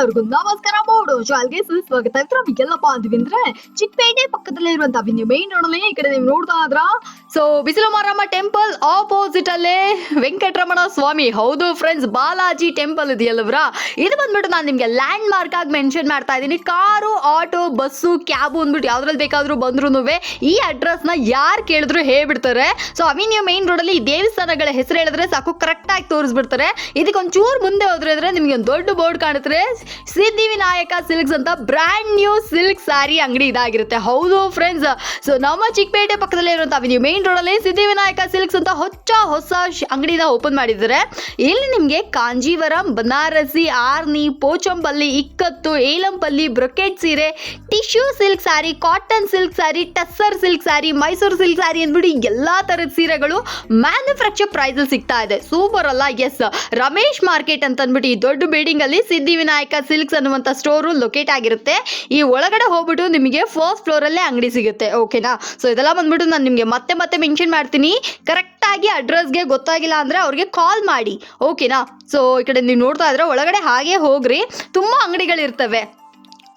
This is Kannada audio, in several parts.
ಎಲ್ಲರಿಗೂ ನಮಸ್ಕಾರ, ಮೋಡು ಶಾಲ್ಗೆ ಸುಸ್ವಾಗತ. ಇದ್ರ ಎಲ್ಲಪ್ಪ ಅಂದ್ರೆ ಚಿಕ್ಕಪೇಟೆ ಪಕ್ಕದಲ್ಲೇ ಇರುವಂತ ಅವೆನ್ಯೂ ಮೇನ್ ರೋಡ್ ಈ ಕಡೆ ನೀವು ನೋಡ್ತಾ ಇದ್ರ? ಸೊ ಬಿಸಿಲು ಮಾರಮ್ಮ ಟೆಂಪಲ್ ಆಪೋಸಿಟ್ ಅಲ್ಲೇ ವೆಂಕಟರಮಣ ಸ್ವಾಮಿ. ಹೌದು ಫ್ರೆಂಡ್ಸ್ ಬಾಲಾಜಿ ಟೆಂಪಲ್ ಇದೆಯಲ್ಲವ್ರ ಇದು ಬಂದ್ಬಿಟ್ಟು ನಾನು ನಿಮ್ಗೆ ಲ್ಯಾಂಡ್ ಮಾರ್ಕ್ ಆಗಿ ಮೆನ್ಷನ್ ಮಾಡ್ತಾ ಇದ್ದೀನಿ. ಕಾರು ಆಟೋ ಬಸ್ಸು ಕ್ಯಾಬು ಅಂದ್ಬಿಟ್ಟು ಯಾವ್ದ್ರಲ್ಲಿ ಬೇಕಾದ್ರೂ ಬಂದ್ರು ಈ ಅಡ್ರೆಸ್ನ ಯಾರು ಕೇಳಿದ್ರು ಹೇಳ್ಬಿಡ್ತಾರೆ. ಸೊ ಅವಿನ್ಯೂ ಮೇನ್ ರೋಡ್ ಅಲ್ಲಿ ದೇವಸ್ಥಾನಗಳ ಹೆಸರು ಹೇಳಿದ್ರೆ ಸಾಕು ಕರೆಕ್ಟ್ ಆಗಿ ತೋರಿಸ್ಬಿಡ್ತಾರೆ. ಒಂಚೂರು ಮುಂದೆ ಹೋದ್ರೆ ನಿಮಗೆ ಒಂದು ದೊಡ್ಡ ಬೋರ್ಡ್ ಕಾಣುತ್ತೆ. ಸಿದ್ಧಿವಿನಾಯಕ ಸಿಲ್ಕ್ಸ್ ಅಂತ ಬ್ರ್ಯಾಂಡ್ ನ್ಯೂ ಸಿಲ್ಕ್ ಸ್ಯಾರಿ ಅಂಗಡಿ ಇದಾಗಿರುತ್ತೆ. ಹೌದು ಫ್ರೆಂಡ್ಸ್ ಸೊ ನಮ್ಮ ಚಿಕ್ಕಪೇಟೆ ಪಕ್ಕದಲ್ಲೇ ಇರುವಂತ ಅವೆನ್ಯೂ ಮೇನ್ ರೋಡ್ ಅಲ್ಲಿ ಸಿದ್ಧಿವಿನಾಯಕ ಸಿಲ್ಕ್ಸ್ ಅಂತ ಹೊಚ್ಚ ಹೊಸ ಅಂಗಡಿನ ಓಪನ್ ಮಾಡಿದ್ದಾರೆ. ಇಲ್ಲಿ ನಿಮಗೆ ಕಾಂಜೀವರಂ, ಬನಾರಸಿ, ಆರ್ನಿ ಪೋಚಂಪಲ್ಲಿ ಇಕ್ಕತ್ತು, ಏಲಂಪಲ್ಲಿ, ಬ್ರೊಕೆಟ್ ಸೀರೆ, tissue silk sari cotton silk sari tussar silk sari Mysuru silk sari ಅಂದ್ಬಿಟ್ಟು ಎಲ್ಲಾ ತರದ ಸೀರೆಗಳು ಮ್ಯಾನುಫ್ಯಾಕ್ಚರ್ ಪ್ರೈಸ್ ಸಿಗ್ತಾ ಇದೆ. ಸೂಪರ್ ಅಲ್ಲ ಎಸ್ ರಮೇಶ್ ಮಾರ್ಕೆಟ್ ಅಂತ ಅಂದ್ಬಿಟ್ಟು ಈ ದೊಡ್ಡ ಬಿಲ್ಡಿಂಗ್ ಅಲ್ಲಿ ಸಿದ್ಧಿವಿನಾಯಕ ಸಿಲ್ಕ್ಸ್ ಅನ್ನುವಂತ ಸ್ಟೋರು ಲೊಕೇಟ್ ಆಗಿರುತ್ತೆ. ಈ ಒಳಗಡೆ ಹೋಗ್ಬಿಟ್ಟು ನಿಮಗೆ ಫಸ್ಟ್ ಫ್ಲೋರ್ ಅಲ್ಲೇ ಅಂಗಡಿ ಸಿಗುತ್ತೆ. ಓಕೆನಾ ಸೊ ಇದೆಲ್ಲ ಬಂದ್ಬಿಟ್ಟು ನಾನು ನಿಮಗೆ ಮತ್ತೆ ಮತ್ತೆ ಮೆನ್ಷನ್ ಮಾಡ್ತೀನಿ. ಕರೆಕ್ಟ್ ಆಗಿ ಅಡ್ರೆಸ್ಗೆ ಗೊತ್ತಾಗಿಲ್ಲ ಅಂದ್ರೆ ಅವ್ರಿಗೆ ಕಾಲ್ ಮಾಡಿ. ಓಕೆನಾ ಸೊ ಈ ಕಡೆ ನೀವು ನೋಡ್ತಾ ಇದ್ರೆ ಒಳಗಡೆ ಹಾಗೆ ಹೋಗ್ರಿ. ತುಂಬಾ ಅಂಗಡಿಗಳಿರ್ತವೆ.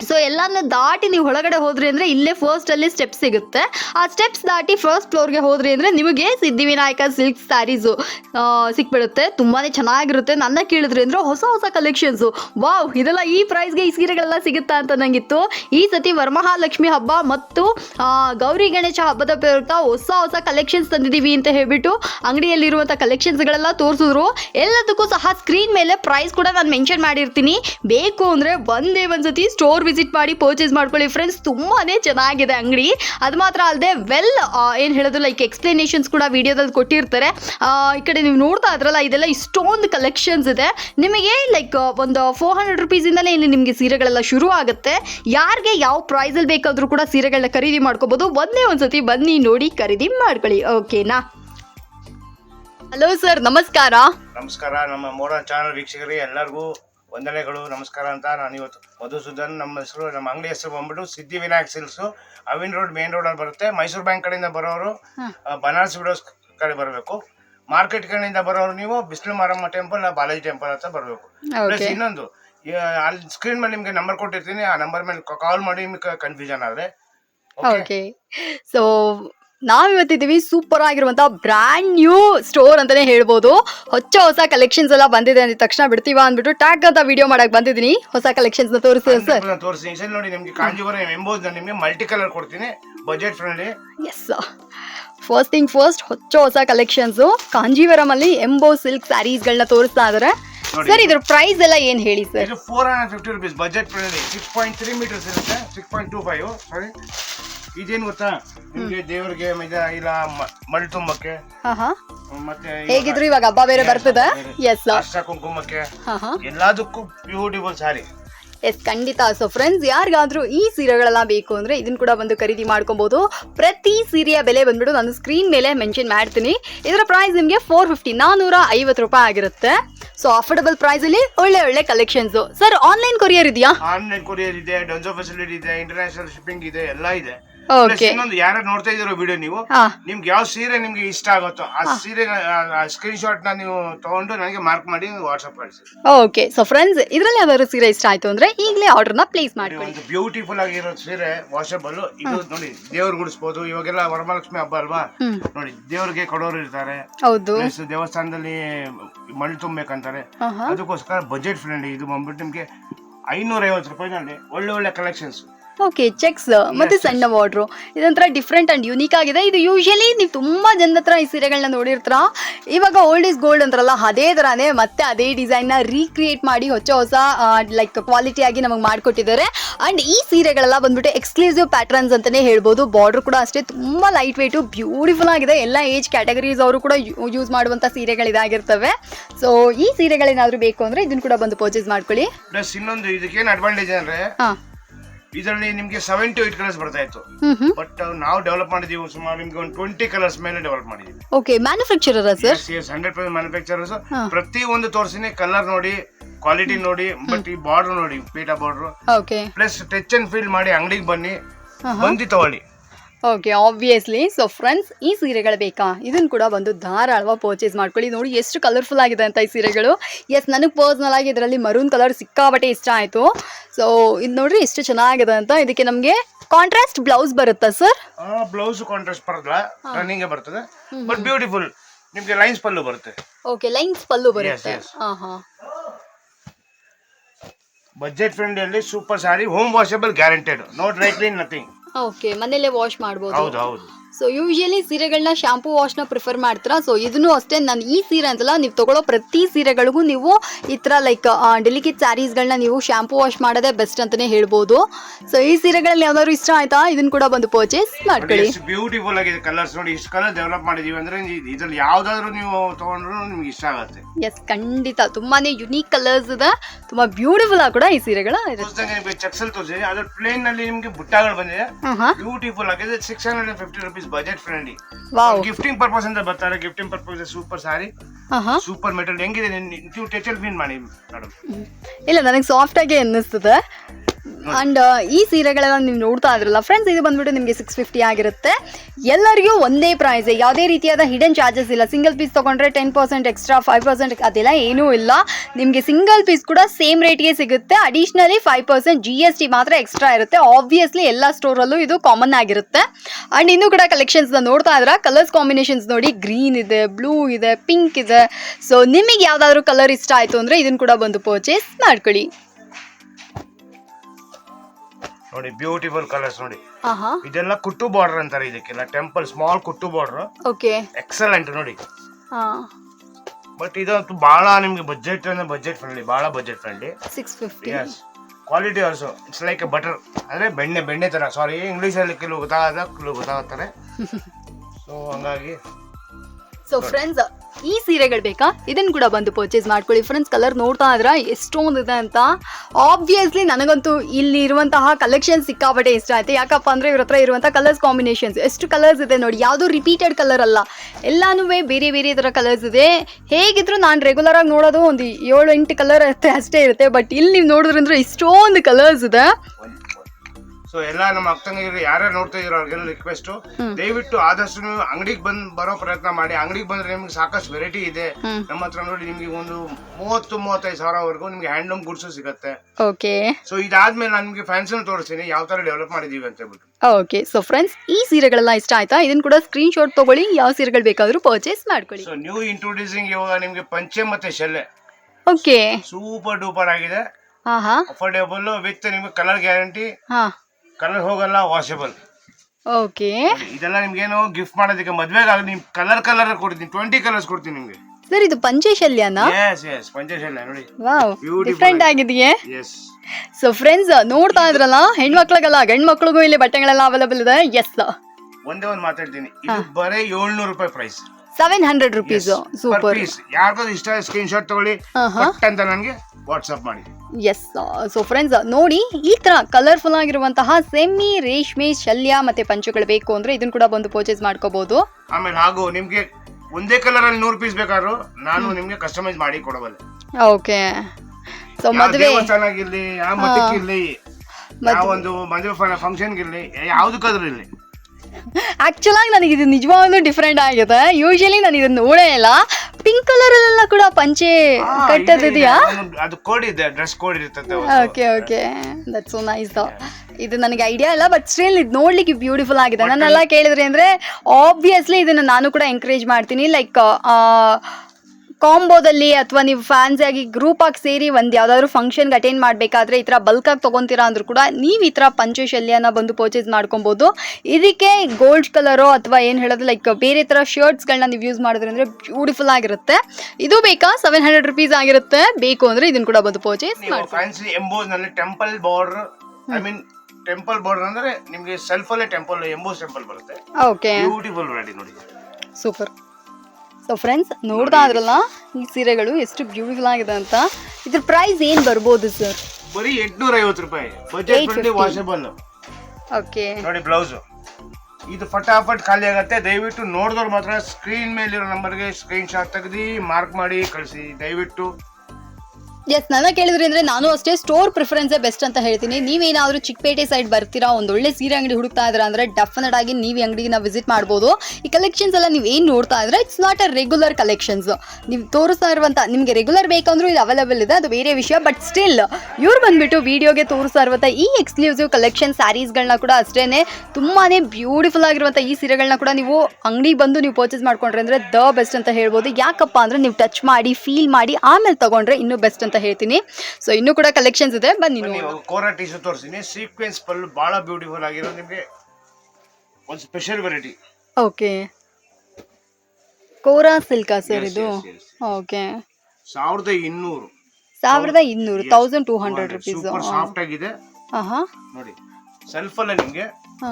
ಸೊ ಎಲ್ಲಾನು ದಾಟಿ ನೀವು ಒಳಗಡೆ ಹೋದ್ರಿ ಅಂದ್ರೆ ಇಲ್ಲೇ ಫಸ್ಟ್ ಅಲ್ಲಿ ಸ್ಟೆಪ್ ಸಿಗುತ್ತೆ. ಆ ಸ್ಟೆಪ್ಸ್ ದಾಟಿ ಫಸ್ಟ್ ಫ್ಲೋರ್ಗೆ ಹೋದ್ರಿ ಅಂದ್ರೆ ನಿಮಗೆ ಸಿದ್ಧಿವಿನಾಯಕ ಸಿಲ್ಕ್ ಸ್ಯಾರೀಸು ಸಿಕ್ಬಿಡುತ್ತೆ. ತುಂಬಾನೇ ಚೆನ್ನಾಗಿರುತ್ತೆ. ನನ್ನ ಕೇಳಿದ್ರಿ ಅಂದ್ರೆ ಹೊಸ ಹೊಸ ಕಲೆಕ್ಷನ್ಸು ವಾವ್ ಇದೆಲ್ಲ ಈ ಪ್ರೈಸ್ಗೆ ಈ ಸೀರೆಗಳೆಲ್ಲ ಸಿಗುತ್ತಾ ಅಂತ ನನಗಿತ್ತು ಈ ಸತಿ ವರಮಹಾಲಕ್ಷ್ಮಿ ಹಬ್ಬ ಮತ್ತು ಗೌರಿ ಗಣೇಶ ಹಬ್ಬದ ಪ್ರಯುಕ್ತ ಹೊಸ ಹೊಸ ಕಲೆಕ್ಷನ್ಸ್ ತಂದಿದ್ದೀವಿ ಅಂತ ಹೇಳ್ಬಿಟ್ಟು ಅಂಗಡಿಯಲ್ಲಿರುವಂಥ ಕಲೆಕ್ಷನ್ಸ್ಗಳೆಲ್ಲ ತೋರಿಸಿದ್ರು. ಎಲ್ಲದಕ್ಕೂ ಸಹ ಸ್ಕ್ರೀನ್ ಮೇಲೆ ಪ್ರೈಸ್ ಕೂಡ ನಾನು ಮೆನ್ಷನ್ ಮಾಡಿರ್ತೀನಿ. ಬೇಕು ಅಂದರೆ ಒಂದೇ ಒಂದ್ಸತಿ ಸ್ಟೋರ್ ವಿಸಿಟ್ ಮಾಡಿ ಪರ್ಚೇಸ್ ಮಾಡ್ಕೊಳ್ಳಿ ಫ್ರೆಂಡ್ಸ್ ತುಂಬಾ ಚೆನ್ನಾಗಿದೆ ಅಂಗಡಿ. ಅದು ಮಾತ್ರ ಅಲ್ಲದೆ ವೆಲ್ ಏನು ಹೇಳೋದು ಲೈಕ್ ಎಕ್ಸ್ಪ್ಲನೇಷನ್ಸ್ ಕೂಡ ವಿಡಿಯೋದಲ್ಲಿ ಕೊಟ್ಟಿರ್ತಾರೆ. ಈ ಕಡೆ ನೀವು ನೋಡ್ತಾ ಇದ್ರಲ್ಲ, ಇದೆಲ್ಲ ಇಷ್ಟೊಂದು ಕಲೆಕ್ಷನ್ಸ್ ಇದೆ. ನಿಮಗೆ ಲೈಕ್ ಒಂದು ಫೋರ್ ಹಂಡ್ರೆಡ್ ರುಪೀಸಿಂದಲೇ ಇಲ್ಲಿ ನಿಮಗೆ ಸೀರೆಗಳೆಲ್ಲ ಶುರು ಆಗುತ್ತೆ. ಯಾರಿಗೆ ಯಾವ ಪ್ರೈಸಲ್ಲಿ ಬೇಕಾದರೂ ಕೂಡ ಸೀರೆಗಳನ್ನ ಖರೀದಿ ಮಾಡ್ಕೋಬೋದು. ಒಂದೇ ಒಂದ್ಸತಿ ಬನ್ನಿ ನೋಡಿ, ಖರೀದಿ ಮಾಡ್ಕೊಳ್ಳಿ. ಓಕೆನಾ ಹಲೋ ಸರ್ ನಮಸ್ಕಾರ. ನಮಸ್ಕಾರ, ನಮ್ಮ ಮೋಡ ಚಾನಲ್ ವೀಕ್ಷಕರಿಗೆ ಎಲ್ಲರಿಗೂ ವಂದನೆಗಳು ನಮಸ್ಕಾರ ಅಂತ ನಾನು ಇವತ್ತು ಮಧುಸೂದನ್ ನಮ್ಮ ಹೆಸರು ನಮ್ಮ ಅಂಗಡಿ ಹೆಸರು ಬಂದ್ಬಿಟ್ಟು Siddhi Vinayak silks. Avin road main road ಅಲ್ಲಿ ಬರುತ್ತೆ. ಮೈಸೂರು ಬ್ಯಾಂಕ್ ಕಡೆಯಿಂದ ಬರೋರು ಬನಾರಸ್ ವಿಡೋಸ್ ಕಡೆ ಬರಬೇಕು. ಮಾರ್ಕೆಟ್ ಕಡೆಯಿಂದ ಬರೋರು ನೀವು ಬಿಸಿಲು ಮಾರಮ್ಮ ಟೆಂಪಲ್ ಬಾಲಾಜಿ ಟೆಂಪಲ್ ಅಂತ ಬರಬೇಕು. ಪ್ಲಸ್ ಇನ್ನೊಂದು ಅಲ್ಲಿ ಸ್ಕ್ರೀನ್ ಮೇಲೆ ನಿಮಗೆ ನಂಬರ್ ಕೊಟ್ಟಿರ್ತೀನಿ. ಆ ನಂಬರ್ ಮೇಲೆ ಕಾಲ್ ಮಾಡಿ ನಿಮಗೆ ಕನ್ಫ್ಯೂಷನ್ ಆದರೆ. ಓಕೆ ಸೊ ನಾವಿವತ್ತಿದ್ದೀವಿ ಸೂಪರ್ ಆಗಿರುವಂತ ಬ್ರ್ಯಾಂಡ್ ನ್ಯೂ ಸ್ಟೋರ್ ಅಂತಾನೆ ಹೇಳ್ಬೋದು. ಹೊಚ್ಚ ಹೊಸ ಕಲೆಕ್ಷನ್ಸ್ ಎಲ್ಲ ಬಂದಿದೆ ಅಂದ ತಕ್ಷಣ ಬಿಡ್ತೀವ ಅಂದ್ಬಿಟ್ಟು ಟ್ಯಾಗ್ ಅಂತ ವಿಡಿಯೋ ಮಾಡಕ್ ಬಂದಿದ್ದೀನಿ. ಹೊಸ ಕಲೆಕ್ಷನ್ಸ್ನ ತೋರಿಸ್ ಸರ್. ತೋರಿಸಿ ಈ ಸಲ ನೋಡಿ ನಿಮಗೆ ಕಾಂಜೀವರಂ ಎಂಬೋಸ್ ನಿಮಗೆ ಮಲ್ಟಿ ಕಲರ್ ಕೊಡ್ತೀನಿ. Budget friendly yes first thing first ಹೊಚ್ಚ ಹೊಸ ಕಲೆಕ್ಷನ್ಸ್ ಕಾಂಜೀವರಂ ಅಲ್ಲಿ ಎಂಬೋ ಸಿಲ್ಕ್ ಸ್ಯಾರೀಸ್ಗಳನ್ನ ತೋರಿಸ್ತಾ ಇದಾರೆ. ಸರ್ ಇದ್ರ ಪ್ರೈಸ್ ಎಲ್ಲ ಏನ್ ಹೇಳಿ ಸರ್? ಇದು four hundred fifty rupees budget friendly six point three metres ಇರುತ್ತೆ six point two five sari? ಇದೇನು ಗೊತ್ತಾ? ನಿಮ್ಗೆ ದೇವ್ರಿಗೆ ಇದ ಇಲ್ಲ ಮಳೆ ತುಂಬಕ್ಕೆ. ಮತ್ತೆ ಹೇಗಿದ್ರು ಇವಾಗ ಹಬ್ಬ ಬೇರೆ ಬರ್ತದೆ? ಎಸ್ ಅಷ್ಟ ಕುಂಕುಮಕ್ಕೆ. ಎಲ್ಲದಕ್ಕೂ ಬ್ಯೂಟಿಫುಲ್ ಸಾರಿ ಎಸ್ ಖಂಡಿತ. ಸೊ ಫ್ರೆಂಡ್ಸ್ ಯಾರಿಗಾದ್ರೂ ಈ ಸೀರೆಗಳೆಲ್ಲ ಬೇಕು ಅಂದ್ರೆ ಇದನ್ನ ಕೂಡ ಬಂದು ಖರೀದಿ ಮಾಡ್ಕೊಬಹುದು ಪ್ರತಿ ಸೀರೆಯ ಬೆಲೆ ಬಂದ್ಬಿಟ್ಟು ನಾನು ಸ್ಕ್ರೀನ್ ಮೇಲೆ ಮೆನ್ಷನ್ ಮಾಡ್ತೀನಿ. ಇದರ ಪ್ರೈಸ್ ನಿಮಗೆ ಫೋರ್ ಫಿಫ್ಟಿ ನಾನೂರ ಐವತ್ತು ರೂಪಾಯಿ ಆಗಿರುತ್ತೆ. ಸೊ ಅಫೋರ್ಡಬಲ್ ಪ್ರೈಸ್ ಅಲ್ಲಿ ಒಳ್ಳೆ ಒಳ್ಳೆ ಕಲೆಕ್ಷನ್ಸ್ ಸರ್ ಆನ್ಲೈನ್ ಕೊರಿಯರ್ ಇದೆಯಾ? ಆನ್ಲೈನ್ ಕೊರಿಯರ್ ಇದೆ ಡೊನ್ಸೋ ಫೆಸಿಲಿಟಿ ಇದೆ ಇಂಟರ್ನ್ಯಾಷನಲ್ ಶಿಪ್ಪಿಂಗ್ ಇದೆ ಎಲ್ಲ ಇದೆ. Okay. ಇನ್ನೊಂದು ಯಾರು ನೋಡ್ತಾ ಇದ್ದೀರೋ ವಿಡಿಯೋ ನೀವು ಹಾ. ನಿಮ್ಗೆ ಯಾವ ಸೀರೆ ನಿಮ್ಗೆ ಇಷ್ಟ ಆಗುತ್ತೋ ಆ ಸೀರೆ ಸ್ಕ್ರೀನ್ ಶಾಟ್ನ ನೀವು ತಗೊಂಡು ನನಗೆ ಮಾರ್ಕ್ ಮಾಡಿ ವಾಟ್ಸ್ಆಪ್ ಕಳಿಸಿ ಓಕೆ ಸೊ ಫ್ರೆಂಡ್ಸ್ ಇದ್ರಲ್ಲಿ ಯಾವ್ದಾದ್ರು ಸೀರೆ ಇಷ್ಟ ಆಯ್ತು ಅಂದ್ರೆ ಈಗಲೇ ಆರ್ಡರ್ನ ಪ್ಲೇಸ್ ಮಾಡ್ಕೊಳ್ಳಿ. ಒಂದು ಬ್ಯೂಟಿಫುಲ್ ಆಗಿರೋ ಸೀರೆ ವಾಷಬಲ್ ಇದು ನೋಡಿ ದೇವ್ರು ಗುಡಿಸ್ಬೋದು. ಇವಾಗೆಲ್ಲ ವರಮಹಾಲಕ್ಷ್ಮಿ ಹಬ್ಬ ಅಲ್ವಾ? ಹ್ಮ್. ನೋಡಿ ದೇವ್ರಿಗೆ ಕೊಡೋರು ಇರ್ತಾರೆ. ಹೌದು. ದೇವಸ್ಥಾನದಲ್ಲಿ ಮಣ್ಣು ತುಂಬಬೇಕಂತಾರೆ. ಅದಕ್ಕೋಸ್ಕರ ಬಜೆಟ್ ಫ್ರೆಂಡ್ ಇದು ಬಂದ್ಬಿಟ್ಟು ನಿಮ್ಗೆ ಐನೂರ ಐವತ್ತು ರೂಪಾಯಿನಲ್ಲಿ ಒಳ್ಳೆ ಒಳ್ಳೆ ಕಲೆಕ್ಷನ್ಸ್ ಓಕೆ ಚೆಕ್ಸ್ ಮತ್ತೆ ಸಣ್ಣ ಬಾರ್ಡ್ರು ಇದೊಂಥರ ಡಿಫ್ರೆಂಟ್ ಅಂಡ್ ಯುನೀಕ್ ಆಗಿದೆ. ಇದು ಯೂಶಲಿ ನೀವು ತುಂಬಾ ಜನದ ಹತ್ರ ಈ ಸೀರೆಗಳನ್ನ ನೋಡಿರ್ತೀರ? ಇವಾಗ ಓಲ್ಡ್ ಇಸ್ ಗೋಲ್ಡ್ ಅಂತಾರಲ್ಲ ಅದೇ ಥರನೇ ಮತ್ತೆ ಅದೇ ಡಿಸೈನ್ನ ರೀಕ್ರಿಯೇಟ್ ಮಾಡಿ ಹೊಸ ಹೊಸ ಲೈಕ್ ಕ್ವಾಲಿಟಿ ಆಗಿ ನಮಗೆ ಮಾಡಿಕೊಟ್ಟಿದ್ದಾರೆ. ಅಂಡ್ ಈ ಸೀರೆಗಳೆಲ್ಲ ಬಂದ್ಬಿಟ್ಟು ಎಕ್ಸ್ಕ್ಲೂಸಿವ್ ಪ್ಯಾಟರ್ನ್ಸ್ ಅಂತಾನೆ ಹೇಳ್ಬೋದು. ಬಾರ್ಡರ್ ಕೂಡ ಅಷ್ಟೇ ತುಂಬಾ ಲೈಟ್ ವೆಯ್ಟು ಬ್ಯೂಟಿಫುಲ್ ಆಗಿದೆ. ಎಲ್ಲ ಏಜ್ ಕ್ಯಾಟಗರೀಸ್ ಅವರು ಕೂಡ ಯೂಸ್ ಮಾಡುವಂಥ ಸೀರೆಗಳಿದಾಗಿರ್ತವೆ ಸೊ ಈ ಸೀರೆಗಳೇನಾದರೂ ಬೇಕು ಅಂದರೆ ಇದನ್ನು ಕೂಡ ಬಂದು ಪರ್ಚೇಸ್ ಮಾಡ್ಕೊಳ್ಳಿ. ಪ್ಲಸ್ ಇನ್ನೊಂದು ಇದಕ್ಕೇನು ಅಡ್ವಾಂಟೇಜ್ ಅಂದ್ರೆ ಹಾಂ. ಇದರಲ್ಲಿ ನಿಮ್ಗೆ ಸೆವೆನ್ ಟು ಏಟ್ ಕಲರ್ಸ್ ಬರ್ತಾ ಇತ್ತು ಬಟ್ ನಾವು ಡೆವಲಪ್ ಮಾಡಿದೀವಿ ಸುಮಾರು ನಿಮ್ಗೆ ಒಂದು ಟ್ವೆಂಟಿ ಕಲರ್ಸ್ ಮೇಲೆ ಡೆವಲಪ್ ಮಾಡಿದೀವಿ. Okay manufacturer sir hundred percent manufacturers ಪ್ರತಿ ಒಂದು ತೋರಿಸಿನ ಕಲರ್ ನೋಡಿ ಕ್ವಾಲಿಟಿ ನೋಡಿ ಬಟ್ ಈ ಬಾರ್ಡರ್ ನೋಡಿ pita border okay plus touch and feel ಮಾಡಿ ಅಂಗಡಿಗೆ ಬನ್ನಿ ಬಂದಿ ತಗೊಳ್ಳಿ. ಓಕೆ ಆಬ್ವಿಯಸ್ಲಿ ಸೊ ಫ್ರೆಂಡ್ಸ್ ಈ ಸೀರೆಗಳು ಬೇಕಾ? ಇದನ್ನು ಕೂಡ ಒಂದು ಧಾರಾಳವಾಗಿ ಪರ್ಚೇಸ್ ಮಾಡ್ಕೊಳ್ಳಿ. ನೋಡಿ ಎಷ್ಟು ಕಲರ್ಫುಲ್ ಆಗಿದೆ ಅಂತ ಈ ಸೀರೆಗಳು. ಎಸ್ ನನಗೆ ಪರ್ಸ್ನಲ್ ಆಗಿ ಇದರಲ್ಲಿ ಮರೂನ್ ಕಲರ್ ಸಿಕ್ಕಾಬಟ್ಟೆ ಇಷ್ಟ ಆಯಿತು. ಸೊ ಇದು ನೋಡ್ರಿ ಎಷ್ಟು ಚೆನ್ನಾಗಿದೆ ಅಂತ. ಇದಕ್ಕೆ ನಮಗೆ ಕಾಂಟ್ರಾಸ್ಟ್ ಬ್ಲೌಸ್ ಬರುತ್ತಾ ಸರ್ ಬ್ಲೌಸ್ ಕಾಂಟ್ರಾಸ್ಟ್ ಬರಲ್ಲ ರನ್ನಿಂಗ್ ಬರ್ತದೆ. ಬಟ್ ಬ್ಯೂಟಿಫುಲ್ ನಿಮಗೆ ಲೈನ್ಸ್ ಪಲ್ಲು ಬರುತ್ತೆ. ಓಕೆ ಲೈನ್ಸ್ ಪಲ್ಲು ಬರುತ್ತೆ. ಹಾಂ ಹಾಂ. Budget friendly super sari home washable guaranteed no dry clean nothing okay ಮನೆಯಲ್ಲೇ ವಾಶ್ ಮಾಡ್ಬೋದು. ಹೌದು ಹೌದು. ಸೊ ಯೂಶಲಿ ಸೀರೆಗಳನ್ನ ಶಾಂಪು ವಾಶ್ನ ಪ್ರಿಫರ್ ಮಾಡ್ತೀರಾ? ಸೊ ಇದನ್ನು ಅಷ್ಟೇ ನಾನು ಈ ಸೀರೆ ಅಂತಲ್ಲ ನೀವು ತಗೊಳ್ಳೋ ಪ್ರತಿ ಸೀರೆಗಳಿಗೂ ನೀವು ಈ ಥರ ಲೈಕ್ ಡೆಲಿಕೇಟ್ ಸ್ಯಾರೀಸ್ಗಳನ್ನ ನೀವು ಶಾಂಪು ವಾಶ್ ಮಾಡೋದೇ ಬೆಸ್ಟ್ ಅಂತಲೇ ಹೇಳ್ಬೋದು. ಸೊ ಈ ಸೀರೆಗಳಲ್ಲಿ ಯಾವ್ದಾದ್ರು ಇಷ್ಟ ಆಯ್ತಾ? ಇದನ್ನು ಕೂಡ ಬಂದು ಪರ್ಚೇಸ್ ಮಾಡ್ಕೊಳ್ಳಿ. ಬ್ಯೂಟಿಫುಲ್ ಆಗಿದೆ ಕಲರ್ಸ್ ನೋಡಿ ಇಷ್ಟು ಕಲರ್ ಡೆವಲಪ್ ಮಾಡಿದೀವಿ ಅಂದ್ರೆ ಇದರಲ್ಲಿ ಯಾವ್ದಾದ್ರು ನೀವು ತಗೊಂಡ್ರು ನಿಮ್ಗೆ ಇಷ್ಟ ಆಗುತ್ತೆ. ಎಸ್ ಖಂಡಿತ. ತುಂಬಾನೇ ಯುನೀಕ್ ಕಲರ್ಸ್ ಇದೆ. ತುಂಬಾ ಬ್ಯೂಟಿಫುಲ್ ಆಗಿ ಕೂಡ ಈ ಸೀರೆಗಳ ಚಕ್ಸಲ್ ತೋರಿಸಿದೆ ಅದ್ರ ಪ್ಲೇನ್ನಲ್ಲಿ ನಿಮ್ಗೆ ಬುಟ್ಟಾಗಳು ಬಂದಿದೆ. ಬ್ಯೂಟಿಫುಲ್ ಆಗಿದೆ. Six hundred fifty rupees budget friendly wow gifting purpose ಅಂತ ಬರ್ತಾರೆ. ಗಿಫ್ಟಿಂಗ್ ಪರ್ಪಸ್ ಸೂಪರ್ ಸಾರಿ ಆಹಾ. ಸೂಪರ್ ಮೆಟಲ್ ಹೆಂಗಿದೆ? ನೀವು ಟೆಚಲ್ ಫೀಲ್ ಮಾಡಿ ಮೇಡಮ್ ಇಲ್ಲ ನನಗೆ ಸಾಫ್ಟ್ ಆಗಿ ಅನ್ನಿಸ್ತದೆ. ಅಂಡ್ ಈ ಸೀರೆಗಳೆಲ್ಲ ನೀವು ನೋಡ್ತಾ ಇದ್ರಲ್ಲ ಫ್ರೆಂಡ್ಸ್ ಇದು ಬಂದ್ಬಿಟ್ಟು ನಿಮಗೆ ಸಿಕ್ಸ್ ಫಿಫ್ಟಿ ಆಗಿರುತ್ತೆ. ಎಲ್ಲರಿಗೂ ಒಂದೇ ಪ್ರೈಸ್ ಯಾವುದೇ ರೀತಿಯಾದ ಹಿಡನ್ ಚಾರ್ಜಸ್ ಇಲ್ಲ. ಸಿಂಗಲ್ ಪೀಸ್ ತೊಗೊಂಡ್ರೆ ten percent extra five percent ಅದೆಲ್ಲ ಏನೂ ಇಲ್ಲ. ನಿಮಗೆ ಸಿಂಗಲ್ ಪೀಸ್ ಕೂಡ ಸೇಮ್ ರೇಟ್ಗೆ ಸಿಗುತ್ತೆ. Additionally five percent G S T ಮಾತ್ರ ಎಕ್ಸ್ಟ್ರಾ ಇರುತ್ತೆ. ಆಬ್ವಿಯಸ್ಲಿ ಎಲ್ಲ ಸ್ಟೋರಲ್ಲೂ ಇದು ಕಾಮನ್ ಆಗಿರುತ್ತೆ. ಆ್ಯಂಡ್ ಇನ್ನೂ ಕೂಡ ಕಲೆಕ್ಷನ್ಸ್ನ ನೋಡ್ತಾ ಇದ್ರೆ. ಕಲರ್ಸ್ ಕಾಂಬಿನೇಷನ್ಸ್ ನೋಡಿ ಗ್ರೀನ್ ಇದೆ ಬ್ಲೂ ಇದೆ ಪಿಂಕ್ ಇದೆ. ಸೊ ನಿಮಗೆ ಯಾವುದಾದ್ರೂ ಕಲರ್ ಇಷ್ಟ ಆಯಿತು ಅಂದರೆ ಇದನ್ನು ಕೂಡ ಬಂದು ಪರ್ಚೇಸ್ ಮಾಡ್ಕೊಳ್ಳಿ. ನೋಡಿ ಬ್ಯೂಟಿಫುಲ್ ಕಲರ್ಸ್ ನೋಡಿ. ಇದೆಲ್ಲ ಕುಟ್ಟು ಬಾರ್ಡರ್ ಅಂತಾರೆ ಇದಕ್ಕೆಲ್ಲ. ಟೆಂಪಲ್ ಸ್ಮಾಲ್ ಕುಟ್ಟು ಬಾರ್ಡರ್ ಓಕೆ ಎಕ್ಸಲೆಂಟ್ ನೋಡಿ. ಹಾ. ಬಟ್ ಇದಂತೂ ಬಹಳ ನಿಮ್ಗೆ ಬಜೆಟ್ ಅಂದ್ರೆ ಬಜೆಟ್ ಫ್ರೆಂಡ್ಲಿ ಬಹಳ budget friendly six fifty yes quality also it's like a butter ಅಂದ್ರೆ ಬೆಣ್ಣೆ ಬೆಣ್ಣೆ ತರ. ಸಾರಿ ಇಂಗ್ಲಿಷ್ ಅಲ್ಲಿ ಕೆಲವು ಗೊತ್ತಾಗದ ಕೆಲವು ಗೊತ್ತಾಗುತ್ತಾರೆ ಸೊ ಹಂಗಾಗಿ ಸೊ ಫ್ರೆಂಡ್ಸ್ ಈ ಸೀರೆಗಳು ಬೇಕಾ? ಇದನ್ನು ಕೂಡ ಬಂದು ಪರ್ಚೇಸ್ ಮಾಡ್ಕೊಳ್ಳಿ. ಫ್ರೆಂಡ್ಸ್ ಕಲರ್ ನೋಡ್ತಾ ಇದ್ರ ಎಷ್ಟೊಂದು ಇದೆ ಅಂತ. ಆಬ್ವಿಯಸ್ಲಿ ನನಗಂತೂ ಇಲ್ಲಿ ಇರುವಂತಹ ಕಲೆಕ್ಷನ್ ಸಿಕ್ಕಾಪಟ್ಟೆ ಇಷ್ಟ ಆಯ್ತು. ಯಾಕಪ್ಪ ಅಂದರೆ ಇವ್ರ ಹತ್ರ ಇರುವಂಥ ಕಲರ್ಸ್ ಕಾಂಬಿನೇಷನ್ಸ್ ಎಷ್ಟು ಕಲರ್ಸ್ ಇದೆ ನೋಡಿ. ಯಾವುದು ರಿಪೀಟೆಡ್ ಕಲರ್ ಅಲ್ಲ. ಎಲ್ಲಾನು ಬೇರೆ ಬೇರೆ ಥರ ಕಲರ್ಸ್ ಇದೆ. ಹೇಗಿದ್ರು ನಾನು ರೆಗ್ಯುಲರ್ ಆಗಿ ನೋಡೋದು ಒಂದು ಏಳು ಎಂಟು ಕಲರ್ ಇರುತ್ತೆ ಅಷ್ಟೇ ಇರುತ್ತೆ. ಬಟ್ ಇಲ್ಲಿ ನೀವು ನೋಡಿದ್ರಂದ್ರೆ ಇಷ್ಟೊಂದು ಕಲರ್ಸ್ ಇದೆ. ಸೊ ಎಲ್ಲ ನಮ್ಮ ಅಕ್ಕಂಗಿರು ಯಾರ್ಯಾರು ನೋಡ್ತಾ ಇದ್ರು ಅವ್ರಿಗೆಲ್ಲ ರಿಕ್ವೆಸ್ಟ್ ದಯವಿಟ್ಟು ಆದಷ್ಟು ನೀವು ಅಂಗಡಿಗೆ ಬಂದ್ ಬರೋ ಪ್ರಯತ್ನ ಮಾಡಿ. ಅಂಗಡಿಗೆ ಬಂದ್ರೆ ನಿಮ್ಗೆ ಸಾಕಷ್ಟು ವೆರೈಟಿ ಇದೆ. ನಮ್ಮ ಹತ್ರ ನೋಡಿ ನಿಮ್ಗೆ ಒಂದು ಮೂವತ್ತು ಮೂವತ್ತೈದು ಸಾವಿರವರೆಗೂ ನಿಮ್ಗೆ ಹ್ಯಾಂಡ್ಲೂಮ್ ಗುಡ್ಸು ಸಿಗುತ್ತೆ. ಓಕೆ ಸೊ ಇದಾದ್ಮೇಲೆ ನಾನು ನಿಮ್ಗೆ ಫ್ಯಾನ್ಸಿನ ತೋರಿಸ್ತೀನಿ. ಯಾವ ತರ ಡೆವಲಪ್ ಮಾಡಿದೀವಿ ಅಂತ ಹೇಳ್ಬಿಟ್ಟು. ಓಕೆ ಸೊ ಫ್ರೆಂಡ್ಸ್ ಈ ಸೀರೆಗಳೆಲ್ಲ ಇಷ್ಟ ಆಯ್ತಾ? ಇದನ್ನ ಕೂಡ ಸ್ಕ್ರೀನ್ ಶಾಟ್ ತಗೊಳ್ಳಿ. ಯಾವ ಸೀರೆಗಳು ಬೇಕಾದರೂ ಪರ್ಚೇಸ್ ಮಾಡ್ಕೊಳ್ಳಿ. ಸೊ ನ್ಯೂ ಇಂಟ್ರೊಡ್ಯೂಸಿಂಗ್ ಇವಾಗ ನಿಮ್ಗೆ ಪಂಚೆ ಮತ್ತೆ ಶೆಲ್ಲೆ ಓಕೆ ಸೂಪರ್ ಡೂಪರ್ ಆಗಿದೆ. ಅಫೋರ್ಡೇಬಲ್ ವಿತ್ ನಿಮ್ಗೆ ಕಲರ್ ಗ್ಯಾರಂಟಿ ಕಲರ್ ಹೋಗಲ್ಲ ವಾಷಬಲ್ ಓಕೆ ಇದೆಲ್ಲ ನಿಮ್ಗೇನು ಗಿಫ್ಟ್ ಮಾಡೋದಕ್ಕೆ ಮದ್ವೆಗಾಗಿ ನಿಮ್ ಕಲರ್ ಕಲರ್ ಕೊಡ್ತೀನಿ ಟ್ವೆಂಟಿ ಕಲರ್ಸ್ ಕೊಡ್ತೀನಿ ನಿಮ್ಗೆ. ಸರ್ ಇದು ಪಂಚೇಶಲ್ಯನಾ? ಎಸ್ ಎಸ್ ಪಂಚಶಲ್ಯ ನೋಡಿ. ವಾವ್ Beautiful ಡಿಫ್ರೆಂಟ್ ಆಗಿದೆಯೇ? ಎಸ್ ಸೊ ಫ್ರೆಂಡ್ಸ್ ನೋಡ್ತಾ ಇದ್ರಲ್ಲ ಹೆಣ್ಮಕ್ಳಿಗಲ್ಲ ಗಂಡ್ ಮಕ್ಳಿಗೂ ಇಲ್ಲಿ ಬಟ್ಟೆಗಳೆಲ್ಲ ಅವೈಲೇಬಲ್ ಇದೆ. ಎಸ್ ಒಂದೇ ಒಂದು ಮಾತಾಡ್ತೀನಿ. ಇದು ಬರೀ ಏಳ್ನೂರು ರೂಪಾಯಿ price seven hundred rupees per super piece ಯಾರ್ದಾದ್ರು ಇಷ್ಟ ಸ್ಕ್ರೀನ್ ಶಾಟ್ ತಗೊಳ್ಳಿ. ಹಾಂ ಹಾಂ ಪಟ್ ಅಂತ ನನಗೆ. ವಾಟ್ಸಪ್ ಮಾಡಿ. ಎಸ್ ಸೊ ಫ್ರೆಂಡ್ಸ್ ನೋಡಿ ಈ ತರ ಕಲರ್ಫುಲ್ ಆಗಿರುವಂತಹ ಸೆಮಿ ರೇಷ್ಮೆ ಶಲ್ಯ ಮತ್ತೆ ಪಂಚುಗಳು ಬೇಕು ಅಂದ್ರೆ ಇದನ್ನ ಕೂಡ ಬಂದು ಪರ್ಚೇಸ್ ಮಾಡ್ಕೋಬಹುದು ಆಮೇಲೆ ಹಾಗೂ ನಿಮ್ಗೆ ಒಂದೇ ಕಲರ್ ಅಲ್ಲಿ ನೂರು ಪೀಸ್ ಬೇಕಾದ್ರು ನಾನು ನಿಮ್ಗೆ ಕಸ್ಟಮೈಸ್ ಮಾಡಿ ಕೊಡಬಲ್ಲೆ. ಓಕೆ ಸೊ ಮದುವೆ ಚೆನ್ನಾಗಿರ್ಲಿ ಯಾವ ಮಠಕ್ಕಿರ್ಲಿ ಯಾವ ಒಂದು ಮದುವೆ ಫಂಕ್ಷನ್ ಇರ್ಲಿ ಯಾವ್ದಕ್ಕಾದ್ರೂ ಇರ್ಲಿ. ಆಕ್ಚುಲ್ ಆಗಿ ನನಗೆ ಇದು ನಿಜವಾಗ್ಲೂ ಡಿಫ್ರೆಂಟ್ ಆಗಿದೆ. ಯೂಶಲಿ ನಾನು ಇದನ್ನ ನೋಡೇ ಇಲ್ಲ ಪಿಂಕ್ ಕಲರ್ ಅಲ್ಲೆಲ್ಲ ಕೂಡ ಪಂಚೆ ಕಟ್ಟದಿದೆಯಾ ಅದು ಕೋಡ್ ಇದೆ ಡ್ರೆಸ್ ಕೋಡ್ ಇರ್ತದೆ okay okay that so nice ಇದು ನನಗೆ ಐಡಿಯಾ ಇಲ್ಲ ಬಟ್ ಸ್ಟಿಲ್ ಇದು ನೋಡ್ಲಿಕ್ಕೆ ಬ್ಯೂಟಿಫುಲ್ ಆಗಿದೆ. ನನ್ನೆಲ್ಲ ಕೇಳಿದ್ರೆ ಅಂದ್ರೆ ಆಬ್ವಿಯಸ್ಲಿ ಇದನ್ನ ನಾನು ಕೂಡ ಎಂಕರೇಜ್ ಮಾಡ್ತೀನಿ. ಲೈಕ್ ಕಾಂಬೋದಲ್ಲಿ ಅಥವಾ ನೀವು ಫ್ಯಾನ್ಸ್ ಆಗಿ ಗ್ರೂಪ್ ಆಗಿ ಸೇರಿ ಒಂದು ಯಾವ್ದಾದ್ರು ಫಂಕ್ಷನ್ಗೆ ಅಟೆಂಡ್ ಮಾಡಬೇಕಾದ್ರೆ ಈ ಥರ ಬಲ್ಕಾಗಿ ತೊಗೊತೀರಾ ಅಂದ್ರೂ ಕೂಡ ನೀವು ಈ ಥರ ಪಂಚಶಲ್ಯನ ಬಂದು ಪರ್ಚೇಸ್ ಮಾಡ್ಕೊಬೋದು. ಇದಕ್ಕೆ ಗೋಲ್ಡ್ ಕಲರೋ ಅಥವಾ ಏನು ಹೇಳೋದು ಲೈಕ್ ಬೇರೆ ಥರ ಶರ್ಟ್ಸ್ಗಳನ್ನ ನೀವು ಯೂಸ್ ಮಾಡಿದ್ರೆ ಅಂದರೆ ಬ್ಯೂಟಿಫುಲ್ ಆಗಿರುತ್ತೆ. ಇದು ಬೇಕಾ? ಸೆವೆನ್ ಹಂಡ್ರೆಡ್ ರುಪೀಸ್ ಆಗಿರುತ್ತೆ. ಬೇಕು ಅಂದರೆ ಇದನ್ನು ಕೂಡ ಬಂದು ಪರ್ಚೇಸ್ ಮಾಡಿ temple border I mean temple border ಅಂದ್ರೆ ನಿಮಗೆ ಟೆಂಪಲ್ ಎಂಬೋಸ್ ಟೆಂಪಲ್ ಬರುತ್ತೆ. ಓಕೆ ಬ್ಯೂಟಿಫುಲ್ ವೆರೈಟಿ ನೋಡಿ. ಸೂಪರ್ ಸೊ ಫ್ರೆಂಡ್ಸ್ ನೋಡ್ತಾ ಇದ್ರಲ್ಲ ಈ ಸೀರೆಗಳು ಎಷ್ಟು ಬ್ಯೂಟಿಫುಲ್ ಆಗಿದೆ ಅಂತ. ಇದ್ರ ಪ್ರೈಸ್ ಏನು ಬರ್ಬೋದು ಸರ್ ಬರೀ ಎಂಟ್ನೂರ ಐವತ್ತು ರೂಪಾಯಿ ಬಜೆಟ್ ಫ್ರೆಂಡ್ಲಿ 850. ವಾಷಬಲ್ ಓಕೆ ನೋಡಿ ಬ್ಲೌಸ್ ಇದು ಫಟಾಫಟ್ ಖಾಲಿ ಆಗತ್ತೆ. ದಯವಿಟ್ಟು ನೋಡಿದವ್ರು ಮಾತ್ರ ಸ್ಕ್ರೀನ್ ಮೇಲಿರೋ ನಂಬರ್ಗೆ ಸ್ಕ್ರೀನ್ ಶಾಟ್ ತೆಗೆದು ಮಾರ್ಕ್ ಮಾಡಿ ಕಳಿಸಿ. ದಯವಿಟ್ಟು. ಎಸ್ ನನ್ನ ಕೇಳಿದ್ರಿ ಅಂದ್ರೆ ನಾನು ಅಷ್ಟೇ ಸ್ಟೋರ್ ಪ್ರಿಫರೆನ್ಸೇ ಬೆಸ್ಟ್ ಅಂತ ಹೇಳ್ತೀನಿ. ನೀವೇನಾದ್ರೂ ಚಿಕ್ಕಪೇಟೆ ಸೈಡ್ ಬರ್ತೀರಾ, ಒಂದು ಒಳ್ಳೆ ಸೀರೆ ಅಂಗಡಿ ಹುಡುಕ್ತಾ ಇದ್ರ ಅಂದ್ರೆ ಡೆಫಿನೆಟ್ ಆಗಿ ನೀವು ಅಂಗಡಿಗೆ ವಿಸಿಟ್ ಮಾಡ್ಬೋದು. ಈ ಕಲೆಕ್ಷನ್ಸ್ ಎಲ್ಲ ನೀವು ಏನು ನೋಡ್ತಾ ಇದ್ರೆ it's not a regular collections ನೀವು ತೋರಿಸ್ತಾ ಇರುವಂತ, ನಿಮಗೆ ರೆಗ್ಯುಲರ್ ಬೇಕಂದ್ರೂ ಇದು ಅವೈಲೇಬಲ್ ಇದೆ, ಅದು ಬೇರೆ ವಿಷಯ ಬಟ್ ಸ್ಟಿಲ್ ಇವ್ರು ಬಂದ್ಬಿಟ್ಟು ವಿಡಿಯೋಗೆ ತೋರಿಸ್ತಾ ಇರುವಂತ ಈ ಎಕ್ಸ್ಕ್ಲೂಸಿವ್ ಕಲೆಕ್ಷನ್ ಸ್ಯಾರೀಸ್ಗಳನ್ನ ಕೂಡ ಅಷ್ಟೇನೆ ತುಂಬಾನೇ ಬ್ಯೂಟಿಫುಲ್ ಆಗಿರುವಂತ ಈ ಸೀರೆಗಳನ್ನ ಕೂಡ ನೀವು ಅಂಗಡಿಗೆ ಬಂದು ನೀವು ಪರ್ಚೇಸ್ ಮಾಡ್ಕೊಂಡ್ರೆ ಅಂದ್ರೆ ದ ಬೆಸ್ಟ್ ಅಂತ ಹೇಳ್ಬೋದು. ಯಾಕಪ್ಪ ಅಂದ್ರೆ ನೀವು ಟಚ್ ಮಾಡಿ ಫೀಲ್ ಮಾಡಿ, ಆಮೇಲೆ ತಗೊಂಡ್ರೆ ಇನ್ನೂ ಬೆಸ್ಟ್ ಅಂತ ಹೇಳ್ತೀನಿ. ಸೊ ಇನ್ನು ಕೂಡ ಕಲೆಕ್ಷನ್ಸ್ ಇದೆ. ಬನ್ನಿ. ಇವಾಗ ಕೋರಾ ತೋರಿಸ್ತೀನಿ. ಸೀಕ್ವೆನ್ಸ್ ಪಲ್ಲು ಬಹಳ ಬ್ಯೂಟಿಫುಲ್ ಆಗಿರೋ ನಿಮಗೆ ಒಂದು ಸ್ಪೆಷಲ್ ವೆರೈಟಿ ಓಕೆ ಕೋರಾ ಸಿಲ್ಕಾ ಸರ್ ಇದು. ಓಕೆ ಸಾವಿರದ ಇನ್ನೂರು. ಸಾವಿರದ ಇನ್ನೂರು. Thousand two hundred rupees soft ಆಗಿದೆ. ಹಾ ನೋಡಿ ಸೆಲ್ಫ್ ಅಲ್ಲ ನಿಮ್ಗೆ. ಹಾ.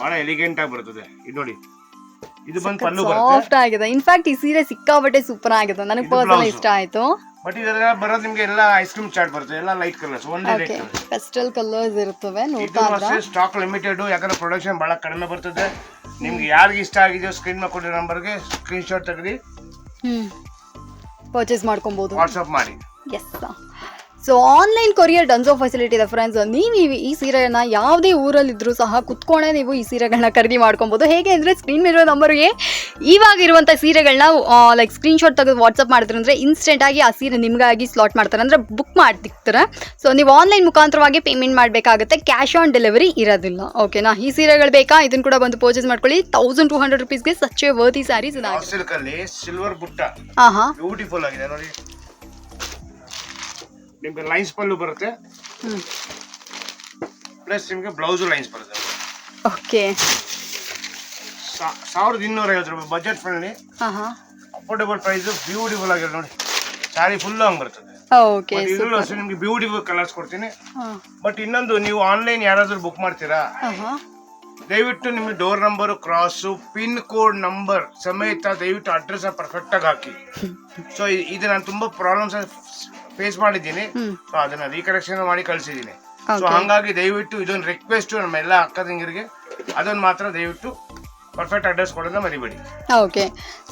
ಬಹಳ ಎಲಿಗೆಂಟ್ ಆಗಿ ಬರ್ತದೆ. ಇದು ನೋಡಿ. ಇದು ಬಂದು ಪಲ್ಲು ಬರುತ್ತೆ. ಸಾಫ್ಟ್ ಆಗಿದೆ. ಇನ್ಫ್ಯಾಕ್ಟ್ ಈ ಸೀರೆ ಸಿಕ್ಕಾಬಟ್ಟೆ ಸೂಪರ್ ಆಗಿದೆ. ನನಗೆ ಪರ್ಸನಲ್ ಇಷ್ಟ ಆಯ್ತು. ಬಟ್ ಇದೆಲ್ಲ ಬರೋದು ನಿಮಗೆ ಎಲ್ಲ ಐಸ್ ಕ್ರೀಮ್ ಚಾಟ್ ಬರುತ್ತೆ ಎಲ್ಲ ಲೈಟ್ ಕಲರ್ಸ್ ಒಂದೇ ಓಕೆ ರೇಟ್ ಪೆಸ್ಟಲ್ ಕಲರ್ಸ್ ಇರ್ತವೆ ಇದು ನೋಡ್ತಾ ಇದ್ರ ಅಷ್ಟೇ ಸ್ಟಾಕ್ ಲಿಮಿಟೆಡ್ ಯಾಕಂದ್ರೆ ಪ್ರೊಡಕ್ಷನ್ ಬಹಳ ಕಡಿಮೆ ಬರ್ತದೆ. ನಿಮ್ಗೆ ಯಾರಿಗೆ ಇಷ್ಟ ಆಗಿದೆಯೋ ಸ್ಕ್ರೀನ್ ಮೇಲೆ ಕೊಟ್ಟಿರೋ ನಂಬರ್ಗೆ ಸ್ಕ್ರೀನ್ ಶಾಟ್ ತೆಗೆದು ಹ್ಮ್. ಪರ್ಚೇಸ್ ಮಾಡ್ಕೊಬಹುದು ವಾಟ್ಸಪ್ ಮಾಡಿ. Yes so online courier Dunzo facility ಇದೆ ಫ್ರೆಂಡ್ಸ್ ನೀವು ಈ- ಸೀರೆನ ಯಾವುದೇ ಊರಲ್ಲಿದ್ದರೂ ಸಹ ಕುತ್ಕೊಂಡೆ ನೀವು ಈ ಸೀರೆಗಳನ್ನ ಖರೀದಿ ಮಾಡ್ಕೊಬೋದು. ಹೇಗೆ ಅಂದರೆ ಸ್ಕ್ರೀನ್ ಇರೋ ನಂಬರ್ಗೆ ಇವಾಗಿರುವಂಥ ಸೀರೆಗಳನ್ನ ಲೈಕ್ ಸ್ಕ್ರೀನ್ಶಾಟ್ ತೆಗೆದು ವಾಟ್ಸಪ್ ಮಾಡಿದ್ರೆ ಅಂದರೆ ಇನ್ಸ್ಟೆಂಟಾಗಿ ಆ ಸೀರೆ ನಿಮಗಾಗಿ ಸ್ಲಾಟ್ ಮಾಡ್ತಾರೆ. ಅಂದರೆ ಬುಕ್ ಮಾಡ್ತಿರ್ತಾರೆ. ಸೊ ನೀವು ಆನ್ಲೈನ್ ಮುಖಾಂತರವಾಗಿ ಪೇಮೆಂಟ್ ಮಾಡಬೇಕಾಗುತ್ತೆ. ಕ್ಯಾಶ್ ಆನ್ ಡೆಲಿವರಿ ಇರೋದಿಲ್ಲ. ಓಕೆನಾ ಈ ಸೀರೆಗಳು ಬೇಕಾ? ಇದನ್ನು ಕೂಡ ಬಂದು ಪರ್ಚೇಸ್ ಮಾಡ್ಕೊಳ್ಳಿ. ತೌಸಂಡ್ ಟೂ ಹಂಡ್ರೆಡ್ ರುಪೀಸ್ಗೆ ಸಚ್ಚೆ ವರ್ತಿ ಸ್ಯಾರೀಸ್ ಸಿಲ್ವರ್ ಬುಟ್ಟ. ಹಾಂ ಹಾಂ ಬ್ಯೂಟಿಫುಲ್ ಆಗಿದೆ ನೋಡಿ. ನಿಮ್ಗೆ ಲೈನ್ಸ್ ಪಲ್ಲು ಬರುತ್ತೆ. ಪ್ಲಸ್ ನಿಮ್ಗೆ ಬ್ಲೌಸು ಲೈನ್ಸ್ ಬರುತ್ತೆ. ಓಕೆ ಸಾವಿರದ ಇನ್ನೂರ ಐವತ್ತು ರೂಪಾಯಿ budget friendly affordable price beautiful ಆಗಿದೆ ನೋಡಿ. ಸ್ಯಾರಿ ಫುಲ್ ಹಂಗ್ ಬರ್ತದೆ. ಓಕೆ ಬಟ್ ಇದರಲ್ಲೂ ಅಷ್ಟೇ ನಿಮ್ಗೆ ಬ್ಯೂಟಿಫುಲ್ ಕಲರ್ಸ್ ಕೊಡ್ತೀನಿ. ಬಟ್ ಇನ್ನೊಂದು ನೀವು ಆನ್ಲೈನ್ ಯಾರಾದರೂ ಬುಕ್ ಮಾಡ್ತೀರಾ? ದಯವಿಟ್ಟು ನಿಮ್ಗೆ door number cross pin code number ಸಮೇತ ದಯವಿಟ್ಟು ಅಡ್ರೆಸ್ ಪರ್ಫೆಕ್ಟ್ ಆಗಿ ಹಾಕಿ. ಸೊ ಇದು ನಾನು ತುಂಬಾ ಪ್ರಾಬ್ಲಮ್ಸ್ ಫೇಸ್ ಮಾಡಿದ್ದೀನಿ. ಸೊ ಅದನ್ನ ರೀಕರೆಕ್ಷನ್ ಮಾಡಿ ಕಳಿಸಿದ್ದೀನಿ ಸೊ. ಹಂಗಾಗಿ ದಯವಿಟ್ಟು ಇದೊಂದು ರಿಕ್ವೆಸ್ಟ್ ನಮ್ಮ ಎಲ್ಲ ಅಕ್ಕ ತಂಗಿರಿಗೆ ಅದನ್ನ ಮಾತ್ರ ದಯವಿಟ್ಟು ಪರ್ಫೆಕ್ಟ್ ಅಡ್ರೆಸ್ ಕೊಡೋದನ್ನ ಮರಿಬೇಡಿ. ಓಕೆ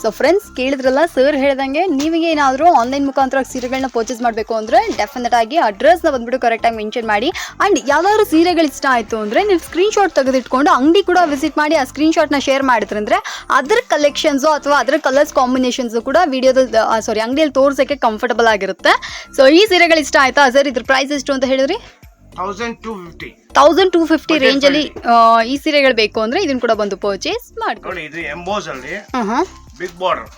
ಸೊ ಫ್ರೆಂಡ್ಸ್ ಕೇಳಿದ್ರಲ್ಲ ಸರ್ ಹೇಳ್ದಂಗೆ ನೀವಿಗೆ ಏನಾದರೂ ಆನ್ಲೈನ್ ಮುಖಾಂತರ ಸೀರೆಗಳನ್ನ ಪರ್ಚೇಸ್ ಮಾಡಬೇಕು ಅಂದರೆ ಡೆಫಿನೆಟ್ ಆಗಿ ಅಡ್ರೆಸ್ನ ಬಂದ್ಬಿಟ್ಟು ಕರೆಕ್ಟಾಗಿ ಮೆನ್ಷನ್ ಮಾಡಿ. ಆ್ಯಂಡ್ ಯಾವ್ದಾದ್ರು ಸೀರೆಗಳು ಇಷ್ಟ ಆಯಿತು ಅಂದರೆ ನೀವು ಸ್ಕ್ರೀನ್ಶಾಟ್ ತೆಗೆದಿಟ್ಕೊಂಡು ಅಂಗಡಿ ಕೂಡ ವಿಸಿಟ್ ಮಾಡಿ ಆ ಸ್ಕ್ರೀನ್ಶಾಟ್ನ ಶೇರ್ ಮಾಡಿದ್ರಂದ್ರೆ ಅದ್ರ ಕಲೆಕ್ಷನ್ಸು ಅಥವಾ ಅದರ ಕಲರ್ಸ್ ಕಾಂಬಿನೇಷನ್ಸು ಕೂಡ ವಿಡಿಯೋದಲ್ಲಿ ಸಾರಿ ಅಂಗಡಿಯಲ್ಲಿ ತೋರ್ಸೋಕ್ಕೆ ಕಂಫರ್ಟಬಲ್ ಆಗಿರುತ್ತೆ. ಸೊ ಈ ಸೀರೆಗಳು ಇಷ್ಟ ಆಯಿತಾ? ಸರ್ ಇದ್ರ ಪ್ರೈಸ್ ಎಷ್ಟು ಅಂತ ಹೇಳಿದ್ರಿ? Thousand two fifty thousand two fifty Budget ರೇಂಜಲ್ಲಿ ಈ ಸೀರೆಗಳು ಬೇಕು ಅಂದ್ರೆ ಇದನ್ನ ಕೂಡ ಬಂದು ಪರ್ಚೇಸ್ ಮಾಡ್ಕೊಳ್ಳಿ ಇದು ಎಂಬೋಸ್ ಅಲ್ಲಿ big border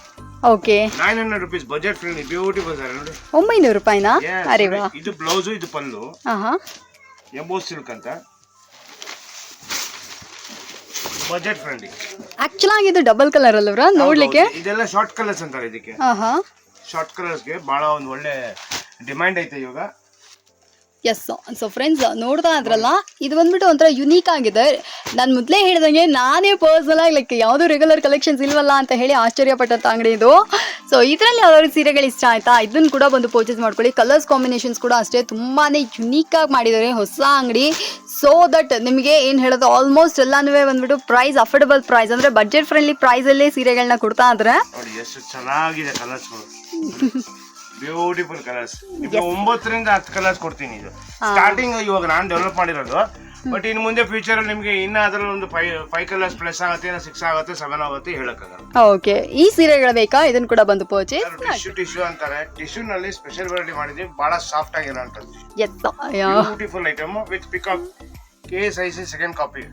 okay nine hundred rupees budget friendly beautiful sir ನೋಡಿ. ಒಂಬೈನೂರು ರೂಪಾಯಿನಾ? ಅರೆ ವಾ. ಇದು ಬ್ಲೌಸ್ ಇದು ಪಲ್ಲು. ಎಂಬೋಸ್ ಸಿಲ್ಕ್ ಅಂತ. ಬಜೆಟ್ ಫ್ರೆಂಡ್ಲಿ ಆಕ್ಚುಲಿ ಆಗಿ ಇದು ಡಬಲ್ ಕಲರ್ ಅಲ್ಲವ್ರ ನೋಡ್ಲಿಕ್ಕೆ? ಇದೆಲ್ಲ ಶಾರ್ಟ್ ಕಲರ್ಸ್ ಅಂತಾರೆ ಇದಕ್ಕೆ. ಶಾರ್ಟ್ ಕಲರ್ಸ್ಗೆ ಬಹಳ ಒಂದು ಒಳ್ಳೆ ಡಿಮ್ಯಾಂಡ್ ಐತೆ ಇವಾಗ. ಎಸ್ ಸೊ ಫ್ರೆಂಡ್ಸ್ ನೋಡ್ತಾ ಇದ್ರಲ್ಲ ಇದು ಬಂದ್ಬಿಟ್ಟು ಒಂಥರ ಯುನೀಕ್ ಆಗಿದೆ. ನಾನು ಮೊದಲೇ ಹೇಳಿದಂಗೆ ನಾನೇ ಪರ್ಸನಲ್ ಆಗಿ ಲೈಕ್ ಯಾವುದೂ ರೆಗ್ಯುಲರ್ ಕಲೆಕ್ಷನ್ಸ್ ಇಲ್ವಲ್ಲ ಅಂತ ಹೇಳಿ ಆಶ್ಚರ್ಯಪಟ್ಟಂಥ ಅಂಗಡಿ ಇದು. ಸೊ ಇದರಲ್ಲಿ ಯಾವ್ದಾದ್ರು ಸೀರೆಗಳು ಇಷ್ಟ ಆಯ್ತಾ? ಇದನ್ನು ಕೂಡ ಬಂದು ಪರ್ಚೇಸ್ ಮಾಡ್ಕೊಳ್ಳಿ. ಕಲರ್ಸ್ ಕಾಂಬಿನೇಷನ್ಸ್ ಕೂಡ ಅಷ್ಟೇ ತುಂಬಾ ಯುನೀಕ್ ಆಗಿ ಮಾಡಿದ್ದಾರೆ ಹೊಸ ಅಂಗಡಿ. ಸೊ ದಟ್ ನಿಮಗೆ ಏನು ಹೇಳೋದು ಆಲ್ಮೋಸ್ಟ್ ಎಲ್ಲನೂ ಬಂದ್ಬಿಟ್ಟು ಪ್ರೈಸ್ ಅಫೋರ್ಡಬಲ್ ಪ್ರೈಸ್ ಅಂದರೆ ಬಜೆಟ್ ಫ್ರೆಂಡ್ಲಿ ಪ್ರೈಸಲ್ಲೇ ಸೀರೆಗಳನ್ನ ಕೊಡ್ತಾ ಇದ್ರೆ. ಬ್ಯೂಟಿಫುಲ್ ಕಲರ್ಸ್ ಇದು ಒಂಬತ್ತರಿಂದ ಹತ್ತು ಕಲರ್ಸ್ ಕೊಡ್ತೀನಿ ಇದು. ಸ್ಟಾರ್ಟಿಂಗ್ ಇವಾಗ ನಾನು ಡೆವಲಪ್ ಮಾಡಿರೋದು. ಬಟ್ ಇನ್ನು ಮುಂದೆ ಫ್ಯೂಚರ್ ಅಲ್ಲಿ ನಿಮಗೆ ಇನ್ನ ಅದ್ರಲ್ಲಿ ಒಂದು ಫೈವ್ ಫೈವ್ ಕಲರ್ಸ್ ಪ್ಲಸ್ ಆಗುತ್ತೆ ಇಲ್ಲ ಸಿಕ್ಸ್ ಆಗುತ್ತೆ ಸೆವೆನ್ ಆಗುತ್ತೆ ಹೇಳಕ್ಕಾಗಲ್ಲ. ಓಕೆ ಈ ಸೀರೆ ಬೇಕಾ? ಇದನ್ನ ಕೂಡ ಬಂದು ಪರ್ಚೇಸ್ ಟಿಶ್ಯೂ ಟಿಶ್ಯೂ ಅಂತಾರೆ. ಟಿಶ್ಯೂ ನಲ್ಲಿ ಸ್ಪೆಷಲ್ ವೆರೈಟಿ ಮಾಡಿದ್ವಿ ಬಹಳ soft ಆಗಿರೋಂಥದ್ದು beautiful item with pickup K C second copy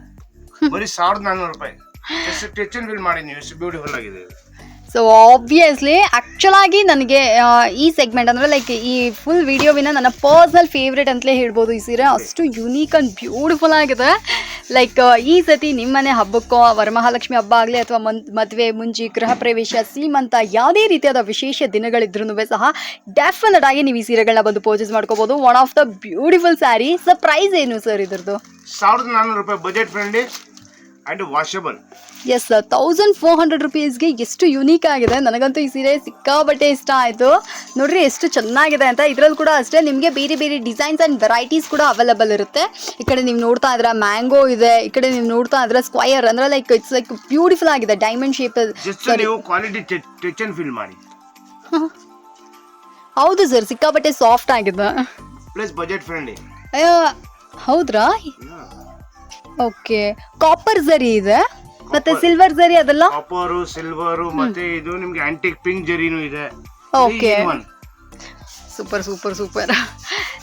ಬರೀ ಸಾವಿರದ ನಾನ್ನೂರು ರೂಪಾಯಿ. ಎಷ್ಟು ಬಿಲ್ ಅಂಡ್ ಫಿಲ್ ಮಾಡಿದ್ವಿ ಎಷ್ಟು ಬ್ಯೂಟಿಫುಲ್ ಆಗಿದೆ. ಸೊ ಆಬ್ವಿಯಸ್ಲಿ ಆ್ಯಕ್ಚುಲಾಗಿ ನನಗೆ ಈ ಸೆಗ್ಮೆಂಟ್ ಅಂದರೆ ಲೈಕ್ ಈ ಫುಲ್ ವಿಡಿಯೋವಿನ ನನ್ನ ಪರ್ಸ್ನಲ್ ಫೇವ್ರೇಟ್ ಅಂತಲೇ ಹೇಳ್ಬೋದು ಈ ಸೀರೆ. ಅಷ್ಟು ಯುನೀಕ್ ಆ್ಯಂಡ್ ಬ್ಯೂಟಿಫುಲ್ ಆಗಿದೆ. ಲೈಕ್ ಈ ಸತಿ ನಿಮ್ಮನೆ ಹಬ್ಬಕ್ಕೋ, ವರಮಹಾಲಕ್ಷ್ಮಿ ಹಬ್ಬ ಆಗಲಿ ಅಥವಾ ಮನ್, ಮದುವೆ ಮುಂಜಿ ಗೃಹ ಪ್ರವೇಶ, ಸೀಮಂತ ಯಾವುದೇ ರೀತಿಯಾದ ವಿಶೇಷ ದಿನಗಳಿದ್ರೂ ಸಹ ಡೆಫಿನೆಟ್ ಆಗಿ ನೀವು ಈ ಸೀರೆಗಳನ್ನ ಬಂದು ಪರ್ಚೇಸ್ ಮಾಡ್ಕೋಬೋದು. One of the beautiful sari sir price ಏನು ಸರ್ ಇದ್ರದ್ದು? ಸಾವಿರದ ನಾನ್ನೂರು ರೂಪಾಯಿ budget and washable yes thousand four hundred ರುಪೀಸ್ಗೆ ಎಷ್ಟು ಯುನೀಕ್ ಆಗಿದೆ. ನನಗಂತೂ ಈ ಸೀರೆ ಸಿಕ್ಕಾಬಟ್ಟೆ ಇಷ್ಟ ಆಯಿತು. ನೋಡ್ರಿ ಎಷ್ಟು ಚೆನ್ನಾಗಿದೆ ಅಂತ. ಇದ್ರಲ್ಲಿ ಕೂಡ ಅಷ್ಟೇ ನಿಮಗೆ ಬೇರೆ ಬೇರೆ ಡಿಸೈನ್ಸ್ ಆ್ಯಂಡ್ ವೆರೈಟೀಸ್ ಕೂಡ ಅವೈಲಬಲ್ ಇರುತ್ತೆ. ಈ ಕಡೆ ನೀವು ನೋಡ್ತಾ ಇದ್ರೆ ಮ್ಯಾಂಗೋ ಇದೆ. ಈ ಕಡೆ ನೀವು ನೋಡ್ತಾ ಇದ್ರೆ ಸ್ಕ್ವಯರ್ ಅಂದ್ರೆ ಲೈಕ್ ಇಟ್ಸ್ ಲೈಕ್ ಬ್ಯೂಟಿಫುಲ್ ಆಗಿದೆ diamond shape quality touch and feel ಮಾಡಿ. ಹೌದು ಸರ್ ಸಿಕ್ಕಾಪಟ್ಟೆ ಸಾಫ್ಟ್ ಆಗಿದೆ. ಪ್ಲಸ್ ಬಜೆಟ್ ಫ್ರೆಂಡ್ಲಿ ಹೌದ್ರಾ? ಓಕೆ. ಕಾಪರ್ ಜರಿ ಇದೆ. ಮತ್ತೆ ಸಿಲ್ವರ್ ಜರಿ ಅದೆಲ್ಲ? ಕಾಪರು ಸಿಲ್ವರು ಮತ್ತೆ ಇದು ನಿಮ್ಗೆ ಆಂಟಿಕ್ ಪಿಂಕ್ ಜರಿನೂ ಇದೆ. ಓಕೆ ಸೂಪರ್ ಸೂಪರ್ ಸೂಪರ್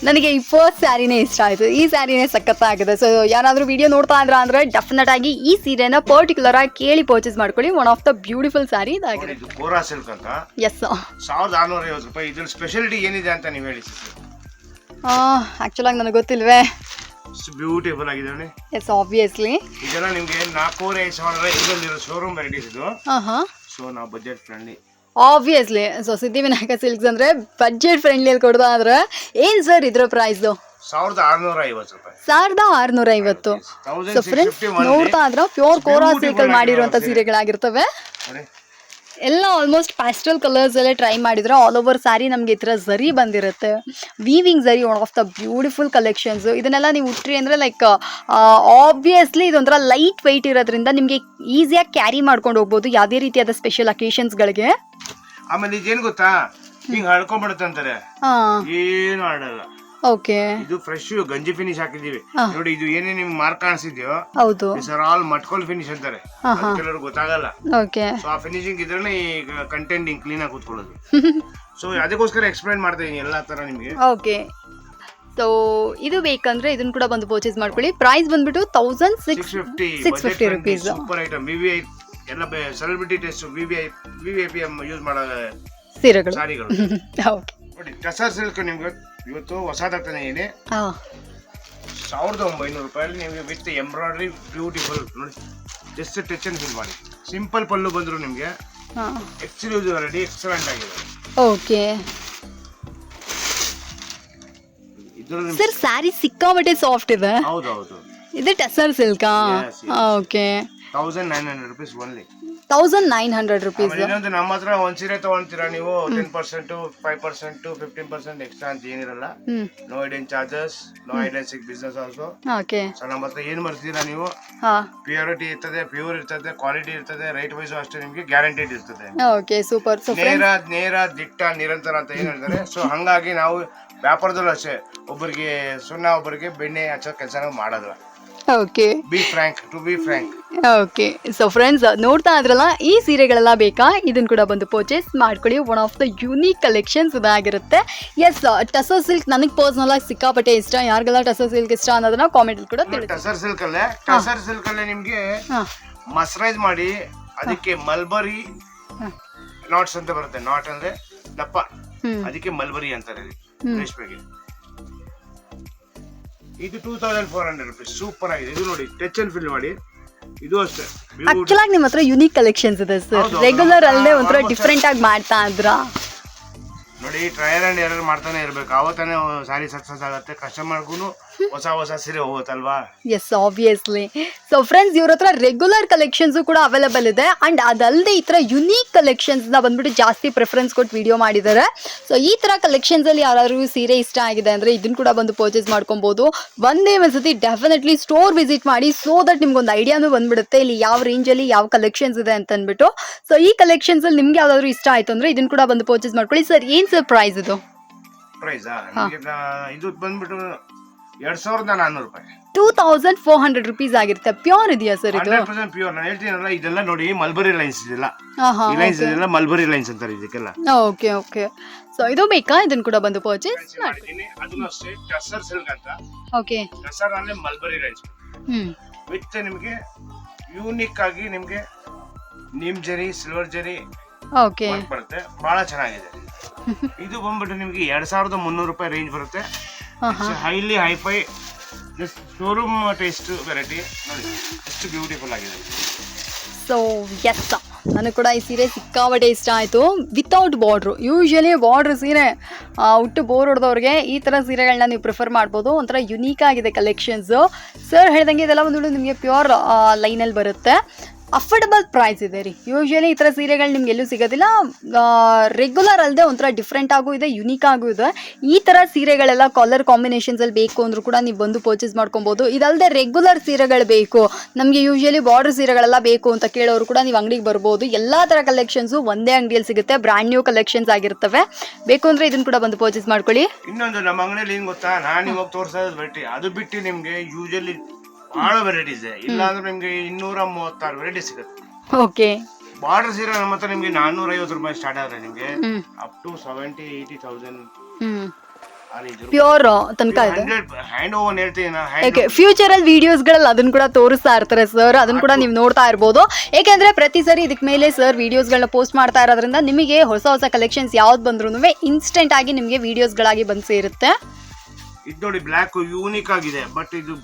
ನನಗೆ ಈ ಫಸ್ಟ್ ಸ್ಯಾರಿನೇ ಇಷ್ಟ ಆಯಿತು. ಈ ಸ್ಯಾರಿನೇ ಸಖತ್ತಾಗಿದೆ. ಸೊ ಯಾರಾದರೂ ವಿಡಿಯೋ ನೋಡ್ತಾ ಇದ್ರ ಅಂದರೆ ಡೆಫಿನೆಟ್ ಆಗಿ ಈ ಸೀರೆನ ಪರ್ಟಿಕ್ಯುಲರ್ ಆಗಿ ಕೇಳಿ ಪರ್ಚೇಸ್ ಮಾಡ್ಕೊಳ್ಳಿ. One of the beautiful sari ಇದಾಗಿದೆ. ಇದು ಕೋರಾ ಸಿಲ್ಕ್ ಅಂತ. ಎಸ್ ಸಾವಿರದ ಆರ್ನೂರ ಐವತ್ತು ರೂಪಾಯಿ. ಇದ್ರ ಸ್ಪೆಷಾಲಿಟಿ ಏನಿದೆ ಅಂತ ನೀವು ಹೇಳಿ ಆ್ಯಕ್ಚುಲಾಗಿ ನನಗೆ ಗೊತ್ತಿಲ್ವೇ? ಬ್ಯೂಟಿಫುಲ್ ಆಗಿದೆ ನೋಡಿ. ಎಸ್ ಆಬ್ವಿಯಸ್ಲಿ ಇದೆಲ್ಲ ನಿಮ್ಗೆ ನಾಲ್ಕೂವರೆ ಐದು ಸಾವಿರ ಇದರಲ್ಲಿರೋ ಶೋರೂಮ್ ವೆರೈಟೀಸ್ ಇದು. ಸೊ ನಾವು budget friendly obviously so Siddhivinayak silks ಅಂದ್ರೆ ಬಜೆಟ್ ಫ್ರೆಂಡ್ಲಿ ಫ್ರೆಂಡ್ಲಿಯಲ್ಲಿ ಕೊಡ್ತಾ ಆದ್ರೆ ಏನ್ ಸರ್ ಇದ್ರ ಪ್ರೈಸ್ ಸಾವಿರದ ಆರ್ನೂರ ಐವತ್ತು ರೂಪಾಯಿ. ಸಾವಿರದ ಆರ್ನೂರ ಐವತ್ತು. ಸೊ ಫ್ರೆಂಡ್ಸ್ ನೋಡ್ತಾ ಇದ್ರ ಪ್ಯೂರ್ ಕೋರಾ ಸಿಲ್ಕಲ್ಲಿ ಮಾಡಿರುವಂತ ಸೀರೆಗಳಾಗಿರ್ತವೆ. ಎಲ್ಲ ಆಲ್ಮೋಸ್ಟ್ ಪ್ಯಾಸ್ಟಲ್ ಕಲರ್ಸ್ ಎಲ್ಲ ಟ್ರೈ ಮಾಡಿದ್ರೆ ಆಲ್ ಓವರ್ ಸ್ಯಾರಿ ನಮಗೆ ಈ ಥರ ಝರಿ ಬಂದಿರುತ್ತೆ. Weaving zari one of the beautiful collections ಇದನ್ನೆಲ್ಲ ನೀವು ಉಟ್ರಿ ಅಂದರೆ ಲೈಕ್ ಆಬ್ವಿಯಸ್ಲಿ ಇದೊಂಥರ ಲೈಟ್ ವೆಯ್ಟ್ ಇರೋದ್ರಿಂದ ನಿಮಗೆ ಈಸಿಯಾಗಿ ಕ್ಯಾರಿ ಮಾಡ್ಕೊಂಡು ಹೋಗ್ಬೋದು ಯಾವುದೇ ರೀತಿಯಾದ ಸ್ಪೆಷಲ್ ಅಕೇಶನ್ಸ್ಗಳಿಗೆ ಆಮೇಲೆ ಇದೇನ್ ಗೊತ್ತಾ? ಹಿಂಗ್ ಹಳ್ಕೊಂಡ್ಬಿಡುತ್ತೆ ಅಂತಾರೆ. ಹಾಂ. ಏನು ಆಡಲ್ಲ. ಓಕೆ. ಇದು ಫ್ರೆಶ್ ಗಂಜಿ ಫಿನಿಶ್ ಹಾಕಿದೀವಿ ನೋಡಿ ಇದು ಏನೇ ನಿಮ್ಗೆ ಮಾರ್ಕ್ ಕಾಣಿಸಿದ್ಯೋ ಹೌದು. ಸರ್ ಆಲ್ ಮಟ್ಕೋಲ್ ಫಿನಿಶ್ ಅಂತಾರೆ. ಕೆಲವರು ಗೊತ್ತಾಗಲ್ಲ. ಓಕೆ. ಸೊ ಆ ಫಿನಿಶಿಂಗ್ ಇದ್ರೆ ಈ ಕಂಟೆಂಟಿಂಗ್ ಕ್ಲೀನ್ ಆಗಿ ಕೂತ್ಕೊಳ್ಳೋದು. ಸೊ ಅದಕ್ಕೋಸ್ಕರ ಎಕ್ಸ್ಪ್ಲೈನ್ ಮಾಡ್ತಾ ಇದೀನಿ ಎಲ್ಲಾ ತರ ನಿಮ್ಗೆ. ಓಕೆ. ಸೊ ಇದು ಬೇಕಂದ್ರೆ ಇದನ್ನ ಕೂಡ ಬಂದು ಪರ್ಚೇಸ್ ಮಾಡ್ಕೊಳ್ಳಿ. ಪ್ರೈಸ್ ಬಂದ್ಬಿಟ್ಟು thousand six fifty six fifty rupees super item V V I ಎಲ್ಲ celebrity test V V I V V I P M use ಮಾಡೋ ಸೀರೆಗಳು. ಸಾರಿಗಳು. ಓಕೆ. ನೋಡಿ ಟಸರ್ ಸಿಲ್ಕ್ ನಿಮ್ಗೆ ಇವತ್ತು ಹೊಸದಾಗ್ತಾನೆ ಇದೆ. ಸಾವಿರದ ಒಂಬೈನೂರು ರೂಪಾಯಲ್ಲಿ ನಿಮಗೆ ವಿತ್ ಎಂಬ್ರಾಯ್ಡ್ರಿ ಬ್ಯೂಟಿಫುಲ್ ನೋಡಿ ಜಸ್ಟ್ ಟಚ್ ಅಂಡ್ ಫೀಲ್ ಮಾಡಿ. ಸಿಂಪಲ್ ಪಲ್ಲು ಬಂದ್ರು ನಿಮಗೆ ಎಕ್ಸ್ಕ್ಲೂಸಿವ್ ವೆರೈಟಿ ಎಕ್ಸಲೆಂಟ್ ಆಗಿದೆ. ಓಕೆ. ಸರ್ ಸ್ಯಾರಿ ಸಿಕ್ಕಾಬಟ್ಟೆ ಸಾಫ್ಟ್ ಇದೆ. ಹೌದು ಹೌದು ಇದು tussar ಸಿಲ್ಕಾ. Okay. Thousand nine hundred rupees only thousand nine hundred rupees ಆಮೇಲೆ ಇನ್ನೊಂದು ನಮ್ಮ ಹತ್ರ ಒಂದ್ ಸೀರೆ ತಗೊಂತೀರಾ ನೀವು? Ten percent five percent fifteen percent extra ಅಂತ ಏನಿರಲ್ಲ. No hidden charges no hidden ಸಿಕ್ ಬಿಸ್ನೆಸ್ ಆಲ್ಸೋ ಓಕೆ ಸೊ ನಮ್ಮ ಹತ್ರ ಏನ್ ಬರ್ತೀರಾ ನೀವು? ಹಾಂ. ಪ್ಯೂರಿಟಿ ಇರ್ತದೆ ಪ್ಯೂರ್ ಇರ್ತದೆ ಕ್ವಾಲಿಟಿ ಇರ್ತದೆ ರೈಟ್ ವೈಸ್ ಅಷ್ಟೇ ನಿಮ್ಗೆ ಗ್ಯಾರಂಟಿಡ್ ಇರ್ತದೆ. ಓಕೆ ಸೂಪರ್ ಸೊ ನೇರ ನೇರ ದಿಟ್ಟ ನಿರಂತರ ಅಂತ ಏನ್ ಹೇಳ್ತಾರೆ? ಸೊ ಹಂಗಾಗಿ ನಾವು ವ್ಯಾಪಾರದಲ್ಲೂ ಅಷ್ಟೇ. ಒಬ್ಬರಿಗೆ ಸುಣ್ಣ ಒಬ್ಬರಿಗೆ ಬೆಣ್ಣೆ ಹಚ್ಚೋ ಕೆಲಸ ಮಾಡೋದು okay be frank to be frank okay so friends ನೋಡ್ತಾ ಇದ್ರಲ್ಲ ಈ ಸೀರೆಗಳೆಲ್ಲ ಬೇಕಾ? ಇದನ್ನ ಕೂಡ ಬಂದು ಪರ್ಚೇಸ್ ಮಾಡ್ಕೊಳ್ಳಿ. One of the unique collections ಇದಾಗಿರುತ್ತೆ. ಎಸ್ ಟಸರ್ ಸಿಲ್ಕ್ ನನಗೆ ಪರ್ಸ್ನಲ್ ಆಗಿ ಸಿಕ್ಕಾಪಟ್ಟೆ ಇಷ್ಟ. ಯಾರಿಗೆಲ್ಲ ಟಸರ್ ಸಿಲ್ಕ್ ಇಷ್ಟ ಅನ್ನೋದನ್ನ ಕಾಮೆಂಟ್ ಕೂಡ ತಿಳಿಸಿ. ಟಸರ್ ಸಿಲ್ಕ್ ಅಲ್ಲೇ? ಟಸರ್ ಸಿಲ್ಕ್ ಅಲ್ಲೇ ನಿಮಗೆ ಮಸ್ರೈಸ್ ಮಾಡಿ ಅದಕ್ಕೆ ಮಲ್ಬರಿ ನಾಟ್ಸ್ ಅಂತ ಬರುತ್ತೆ. ನಾಟ್ ಅಂದ್ರೆ ದಪ್ಪ. ಅದಕ್ಕೆ ಮಲ್ಬರಿ ಅಂತಾರೆ. ರೇಷ್ಮೆಗೆ. ಇದು two thousand four hundred rupees super ಆಗಿದೆ. ಇದು ನೋಡಿ ಟಚ್ ಅಂಡ್ ಫಿಲ್ ಮಾಡಿ. ಇದು ಅಷ್ಟೇ. ಆಕ್ಚುಲಾಗಿ ಆಕ್ಚುಲ್ ಆಗಿ ನಿಮ್ಮ ಹತ್ರ ಯುನೀಕ್ ಕಲೆಕ್ಷನ್ಸ್ ಇದೆ ಸರ್ ರೆಗ್ಯುಲರ್ ಅಲ್ಲೇ ಒಂಥರ ಡಿಫ್ರೆಂಟ್ ಆಗಿ ಮಾಡ್ತಾ ಇದ್ರ? ನೋಡಿ ಟ್ರಯಲ್ ಅಂಡ್ ಎರರ್ ಮಾಡ್ತಾನೆ ಇರ್ಬೇಕು. ಆವತ್ತಾನೆ ಸಾರಿ ಸಕ್ಸಸ್ ಆಗುತ್ತೆ. ಕಸ್ಟಮರ್ಗೂ ಹೊಸ ಹೊಸ ಸೀರೆ ಹೋಗುತ್ತಲ್ವಾ? ಎಸ್ ಆಬ್ವಿಯಸ್ಲಿ ಸೊ ಫ್ರೆಂಡ್ಸ್ ಇವ್ರ ಹತ್ರ ರೆಗ್ಯುಲರ್ ಕಲೆಕ್ಷನ್ಸು ಕೂಡ ಅವೈಲೇಬಲ್ ಇದೆ. ಅಂಡ್ ಅದಲ್ಲದೆ ಈ ಥರ ಯುನೀಕ್ನ ಬಂದ್ಬಿಟ್ಟು ಜಾಸ್ತಿ ಪ್ರಿಫರೆನ್ಸ್ ಕೊಟ್ಟು ವಿಡಿಯೋ ಮಾಡಿದ್ದಾರೆ. ಸೊ ಈ ಥರ ಕಲೆಕ್ಷನ್ಸಲ್ಲಿ ಯಾರು ಸೀರೆ ಇಷ್ಟ ಆಗಿದೆ ಅಂದರೆ ಇದನ್ನು ಕೂಡ ಬಂದು ಪರ್ಚೇಸ್ ಮಾಡ್ಕೊಬೋದು. ಒಂದೇ ಒಂದ್ಸತಿ ಡೆಫಿನೆಟ್ಲಿ ಸ್ಟೋರ್ ವಿಸಿಟ್ ಮಾಡಿ ಸೊ ದಟ್ ನಿಮ್ಗೊಂದು ಐಡಿಯಾನು ಬಂದ್ಬಿಡುತ್ತೆ. ಇಲ್ಲಿ ಯಾವ ರೇಂಜಲ್ಲಿ ಯಾವ ಕಲೆಕ್ಷನ್ಸ್ ಇದೆ ಅಂತ ಅಂದ್ಬಿಟ್ಟು. ಸೊ ಈ ಕಲೆಕ್ಷನ್ಸಲ್ಲಿ ನಿಮ್ಗೆ ಯಾವ್ದಾದ್ರು ಇಷ್ಟ ಆಯಿತು ಅಂದರೆ ಇದನ್ನ ಕೂಡ ಬಂದು ಪರ್ಚೇಸ್ ಮಾಡ್ಕೊಳ್ಳಿ. ಸರ್ ಏನು ಸರ್ ಪ್ರೈಸ್ ಇದು? ಪ್ರೈಸಾ ಇದು ಬಂದ್ಬಿಟ್ಟು ಎರಡ್ ಸಾವಿರದ ನಾನ್ನೂರು ರೂಪಾಯಿ. Two thousand four hundred rupees ಆಗಿರುತ್ತೆ. ಪ್ಯೂರ್ ಇದೆಯಾ ಸರ್ ಇದು? ಹಂಡ್ರೆಡ್ ಪರ್ಸೆಂಟ್ ಪ್ಯೂರ್ ನಾನು ಹೇಳ್ತೀನಲ್ಲ ಇದೆಲ್ಲ ನೋಡಿ ಮಲ್ಬರಿ ಲೈನ್ಸ್ ಇದೆಲ್ಲ. ಈ ಲೈನ್ಸ್ ಇದೆಲ್ಲ ಮಲ್ಬರಿ ಲೈನ್ಸ್ ಅಂತಾರೆ ಇದಕ್ಕೆಲ್ಲ. ಓಕೆ ಓಕೆ ಸೊ ಇದು ಬೇಕಾ? ಇದನ್ನ ಕೂಡ ಬಂದು ಪರ್ಚೇಸ್ ಮಾಡ್ತೀನಿ. ಅದನ್ನು ಅಷ್ಟೇ ಟಸರ್ ಸಿಲ್ಕ್ ಅಂತ. ಓಕೆ ಟಸರ್ ಅಂದ್ರೆ ಮಲ್ಬರಿ ಲೈನ್ಸ್ ಹ್ಮ್. ವಿತ್ ನಿಮಗೆ ಯೂನಿಕ್ ಆಗಿ ನಿಮಗೆ ನಿಮ್ ಜರಿ ಸಿಲ್ವರ್ ಜರಿ ಓಕೆ ಬರುತ್ತೆ. ಬಹಳ ಚೆನ್ನಾಗಿದೆ. ಇದು ಬಂದ್ಬಿಟ್ಟು ನಿಮಗೆ ಎರಡ್ ಸಾವಿರದ ಮುನ್ನೂರು ರೂಪಾಯಿ ರೇಂಜ್ ಬರುತ್ತೆ. Highly hifi showroom taste variety ನೋಡಿ ಎಷ್ಟು ಬ್ಯೂಟಿಫುಲ್ ಆಗಿದೆ. ಸೊ ಎಸ್ ನನಗೆ ಕೂಡ ಈ ಸೀರೆ ಸಿಕ್ಕಾಪಟ್ಟೆ ಇಷ್ಟ ಆಯಿತು. ವಿತೌಟ್ ಬಾರ್ಡ್ರು ಯೂಶ್ವಲಿ ಬಾರ್ಡ್ರ್ ಸೀರೆ ಹುಟ್ಟು ಉಟ್ಟು ಬೋರ್ ಹೊಡೆದವ್ರಿಗೆ ಈ ಥರ ಸೀರೆಗಳನ್ನ ನೀವು ಪ್ರಿಫರ್ ಮಾಡ್ಬೋದು. ಒಂಥರ ಯುನೀಕ್ ಆಗಿದೆ ಕಲೆಕ್ಷನ್ಸು ಸರ್ ಹೇಳ್ದಂಗೆ ಇದೆಲ್ಲ ಒಂದು ನಿಮಗೆ ಪ್ಯೂರ್ ಲೈನಲ್ಲಿ ಬರುತ್ತೆ. ಅಫೋರ್ಡಬಲ್ ಪ್ರೈಸ್ ಇದೆ ರೀ. ಯೂಶಲಿ ಈ ಥರ ಸೀರೆಗಳು ನಿಮ್ಗೆ ಎಲ್ಲೂ ಸಿಗೋದಿಲ್ಲ. ರೆಗ್ಯುಲರ್ ಅಲ್ಲದೆ ಒಂಥರ ಡಿಫ್ರೆಂಟ್ ಆಗೂ ಇದೆ ಯುನೀಕ್ ಆಗೂ ಇದೆ. ಈ ಥರ ಸೀರೆಗಳೆಲ್ಲ ಕಲರ್ ಕಾಂಬಿನೇಷನ್ಸಲ್ಲಿ ಬೇಕು ಅಂದರೂ ಕೂಡ ನೀವು ಬಂದು ಪರ್ಚೇಸ್ ಮಾಡ್ಕೊಬೋದು. ಇದಲ್ಲದೆ ರೆಗ್ಯುಲರ್ ಸೀರೆಗಳು ಬೇಕು. ನಮಗೆ ಯೂಶ್ವಲಿ ಬಾರ್ಡರ್ ಸೀರೆಗಳೆಲ್ಲ ಬೇಕು ಅಂತ ಕೇಳೋರು ಕೂಡ ನೀವು ಅಂಗಡಿಗೆ ಬರ್ಬೋದು. ಎಲ್ಲ ಥರ ಕಲೆಕ್ಷನ್ಸು ಒಂದೇ ಅಂಗಡಿಯಲ್ಲಿ ಸಿಗುತ್ತೆ. ಬ್ರ್ಯಾಂಡ್ ನ್ಯೂ ಕಲೆಕ್ಷನ್ಸ್ ಆಗಿರ್ತವೆ. ಬೇಕು ಅಂದರೆ ಇದನ್ನು ಕೂಡ ಬಂದು ಪರ್ಚೇಸ್ ಮಾಡ್ಕೊಳ್ಳಿ. ಇನ್ನೊಂದು ನಮ್ಮ ಅಂಗಡಿಯಲ್ಲಿ ಏನು ಗೊತ್ತಾ? ನಾನು ಇವಾಗ ತೋರಿಸೋದು ಬಿಟ್ಟು ಅದು ಬಿಟ್ಟು ನಿಮಗೆ. ಯೂಶಲಿ ಬಹಳ ವೆರೈಟೀಸ್ ಇದೆ. ಇಲ್ಲ ಅಂದ್ರೆ ನಿಮ್ಗೆ ಇನ್ನೂರ ಮೂವತ್ತಾರು ವೆರೈಟಿ ಸಿಗುತ್ತೆ. ಓಕೆ ಬಾರ್ಡರ್ ಸೀರೆ ನಮ್ಮ ಹತ್ರ ನಿಮ್ಗೆ ನಾನ್ನೂರ ಐವತ್ತು ರೂಪಾಯಿ ಸ್ಟಾರ್ಟ್ ಆದ್ರೆ ನಿಮ್ಗೆ up to seventy eighty thousand pure ತನಕ ಇದೆ. ಓಕೆ ಫ್ಯೂಚರ್ ಅಲ್ಲಿ ವಿಡಿಯೋಸ್ಗಳಲ್ಲಿ ಅದನ್ನ ಕೂಡ ತೋರಿಸ್ತಾ ಇರ್ತಾರೆ ಸರ್ ಅದನ್ನ ಕೂಡ ನೀವು ನೋಡ್ತಾ ಇರ್ಬೋದು. ಏಕೆಂದ್ರೆ ಪ್ರತಿ ಸರಿ ಇದಕ್ಕೆ ಮೇಲೆ ಸರ್ ವಿಡಿಯೋಸ್ ಗಳನ್ನ ಪೋಸ್ಟ್ ಮಾಡ್ತಾ ಇರೋದ್ರಿಂದ ನಿಮಗೆ ಹೊಸ ಹೊಸ ಕಲೆಕ್ಷನ್ಸ್ ಯಾವ್ದು ಬಂದ್ರು ಇನ್ಸ್ಟೆಂಟ್ ಆಗಿ ನಿಮಗೆ ವಿಡಿಯೋಸ್ ಗಳಾಗಿ ಬಂದ್ ಸೇರುತ್ತೆ. ಇದು ನೋಡಿ ಬ್ಲಾಕ್ ಯೂನಿಕ್ ಆಗಿದೆ ಬಟ್ ಇದು.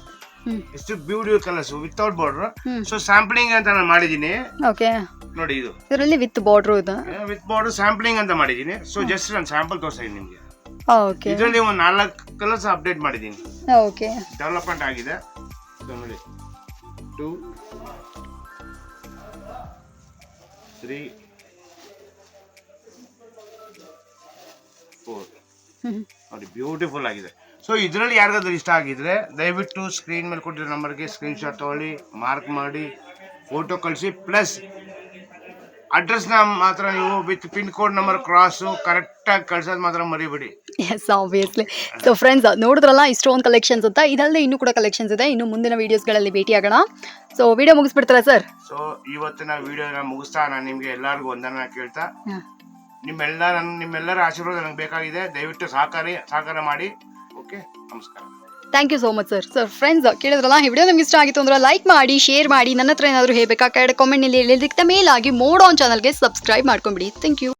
ಎಷ್ಟು beautiful colours without border. So sampling ಅಂತ ನಾನು ಮಾಡಿದ್ದೀನಿ. ಓಕೆ ನೋಡಿ ಇದು. ಇದರಲ್ಲಿ ವಿತ್ ಬಾರ್ಡರ್ ಇದೆ? ವಿತ್ ಬಾರ್ಡರ್ ಸ್ಯಾಂಪ್ಲಿಂಗ್ ಅಂತ ಮಾಡಿದ್ದೀನಿ. ಸೊ ಜಸ್ಟ್ ನಾನು ಸ್ಯಾಂಪಲ್ ತೋರಿಸ್ತೀನಿ ನಿಮಗೆ. ಓಕೆ ಇದರಲ್ಲಿ ಒಂದು ನಾಲ್ಕು ಕಲರ್ಸ್ ಅಪ್ಡೇಟ್ ಮಾಡಿದ್ದೀನಿ. ಓಕೆ ಡೆವಲಪ್ಮೆಂಟ್ ಆಗಿದೆ. ಸೊ ನೋಡಿ. ಟೂ ತ್ರೀ ಫೋರ್ ನೋಡಿ ಬ್ಯೂಟಿಫುಲ್ ಆಗಿದೆ. ಸೊ ಇದರಲ್ಲಿ ಯಾರಿಗಾದ್ರೂ ಇಷ್ಟ ಆಗಿದ್ರೆ ದಯವಿಟ್ಟು ಸ್ಕ್ರೀನ್ ಮೇಲೆ ಕೊಟ್ಟಿರೋ ನಂಬರ್ಗೆ ಸ್ಕ್ರೀನ್ ತೊಗೊಳ್ಳಿ ತಗೊಳ್ಳಿ ಮಾರ್ಕ್ ಮಾಡಿ ಫೋಟೋ ಕಳಿಸಿ. ಪ್ಲಸ್ ಅಡ್ರೆಸ್ನ ಮಾತ್ರ ನೀವು with pin code number cross ಕರೆಕ್ಟಾಗಿ ಕಳ್ಸೋದು ಮಾತ್ರ ಮರಿಬೇಡಿ. ಎಸ್ ಆಬ್ವಿಯಸ್ಲಿ ಸೊ ಫ್ರೆಂಡ್ಸ್ ನೋಡಿದ್ರಲ್ಲ ಇಷ್ಟೊಂದು ಕಲೆಕ್ಷನ್ಸ್ ಅಂತ. ಇದಲ್ಲದೆ ಇನ್ನೂ ಕೂಡ ಕಲೆಕ್ಷನ್ಸ್ ಇದೆ. ಇನ್ನು ಮುಂದಿನ ಭೇಟಿ ಭೇಟಿಯಾಗೋಣ ಸೊ ವಿಡಿಯೋ ಮುಗಿಸ್ಬಿಡ್ತಾರಾ ಸರ್ ಸೊ ಇವತ್ತಿನ ವಿಡಿಯೋನ ಮುಗಿಸ್ತಾ ನಾನು ನಿಮಗೆ ಎಲ್ಲರಿಗೂ ವಂದನ ಕೇಳ್ತಾ. ನಿಮ್ಮೆಲ್ಲ ನನ್ನ ನಿಮ್ಮೆಲ್ಲರ ಆಶೀರ್ವಾದ ನನಗೆ ಬೇಕಾಗಿದೆ. ದಯವಿಟ್ಟು ಸಹಕಾರಿ ಸಹಕಾರ ಮಾಡಿ. ಓಕೆ, ನಮಸ್ಕಾರ. Thank you so much sir sir friends ಕೇಳಿದ್ರಲ್ಲ, ಈ ವಿಡಿಯೋ ನಿಮ್ಗೆ ಇಷ್ಟ ಆಗಿತ್ತು ಅಂದ್ರೆ ಲೈಕ್ ಮಾಡಿ ಶೇರ್ ಮಾಡಿ ನನ್ನ ಹತ್ರ ಏನಾದರೂ ಹೇಳಬೇಕಾ? ಕೆಳಗಡೆ ಕಾಮೆಂಟ್ನಲ್ಲಿ ಹೇಳಿದ್ದಕ್ಕೆ ಮೇಲಾಗಿ ಮೋಡ್ ಆನ್ ಚಾನಲ್ಗೆ ಸಬ್ಸ್ಕ್ರೈಬ್ ಮಾಡ್ಕೊಂಬಿಡಿ. Thank you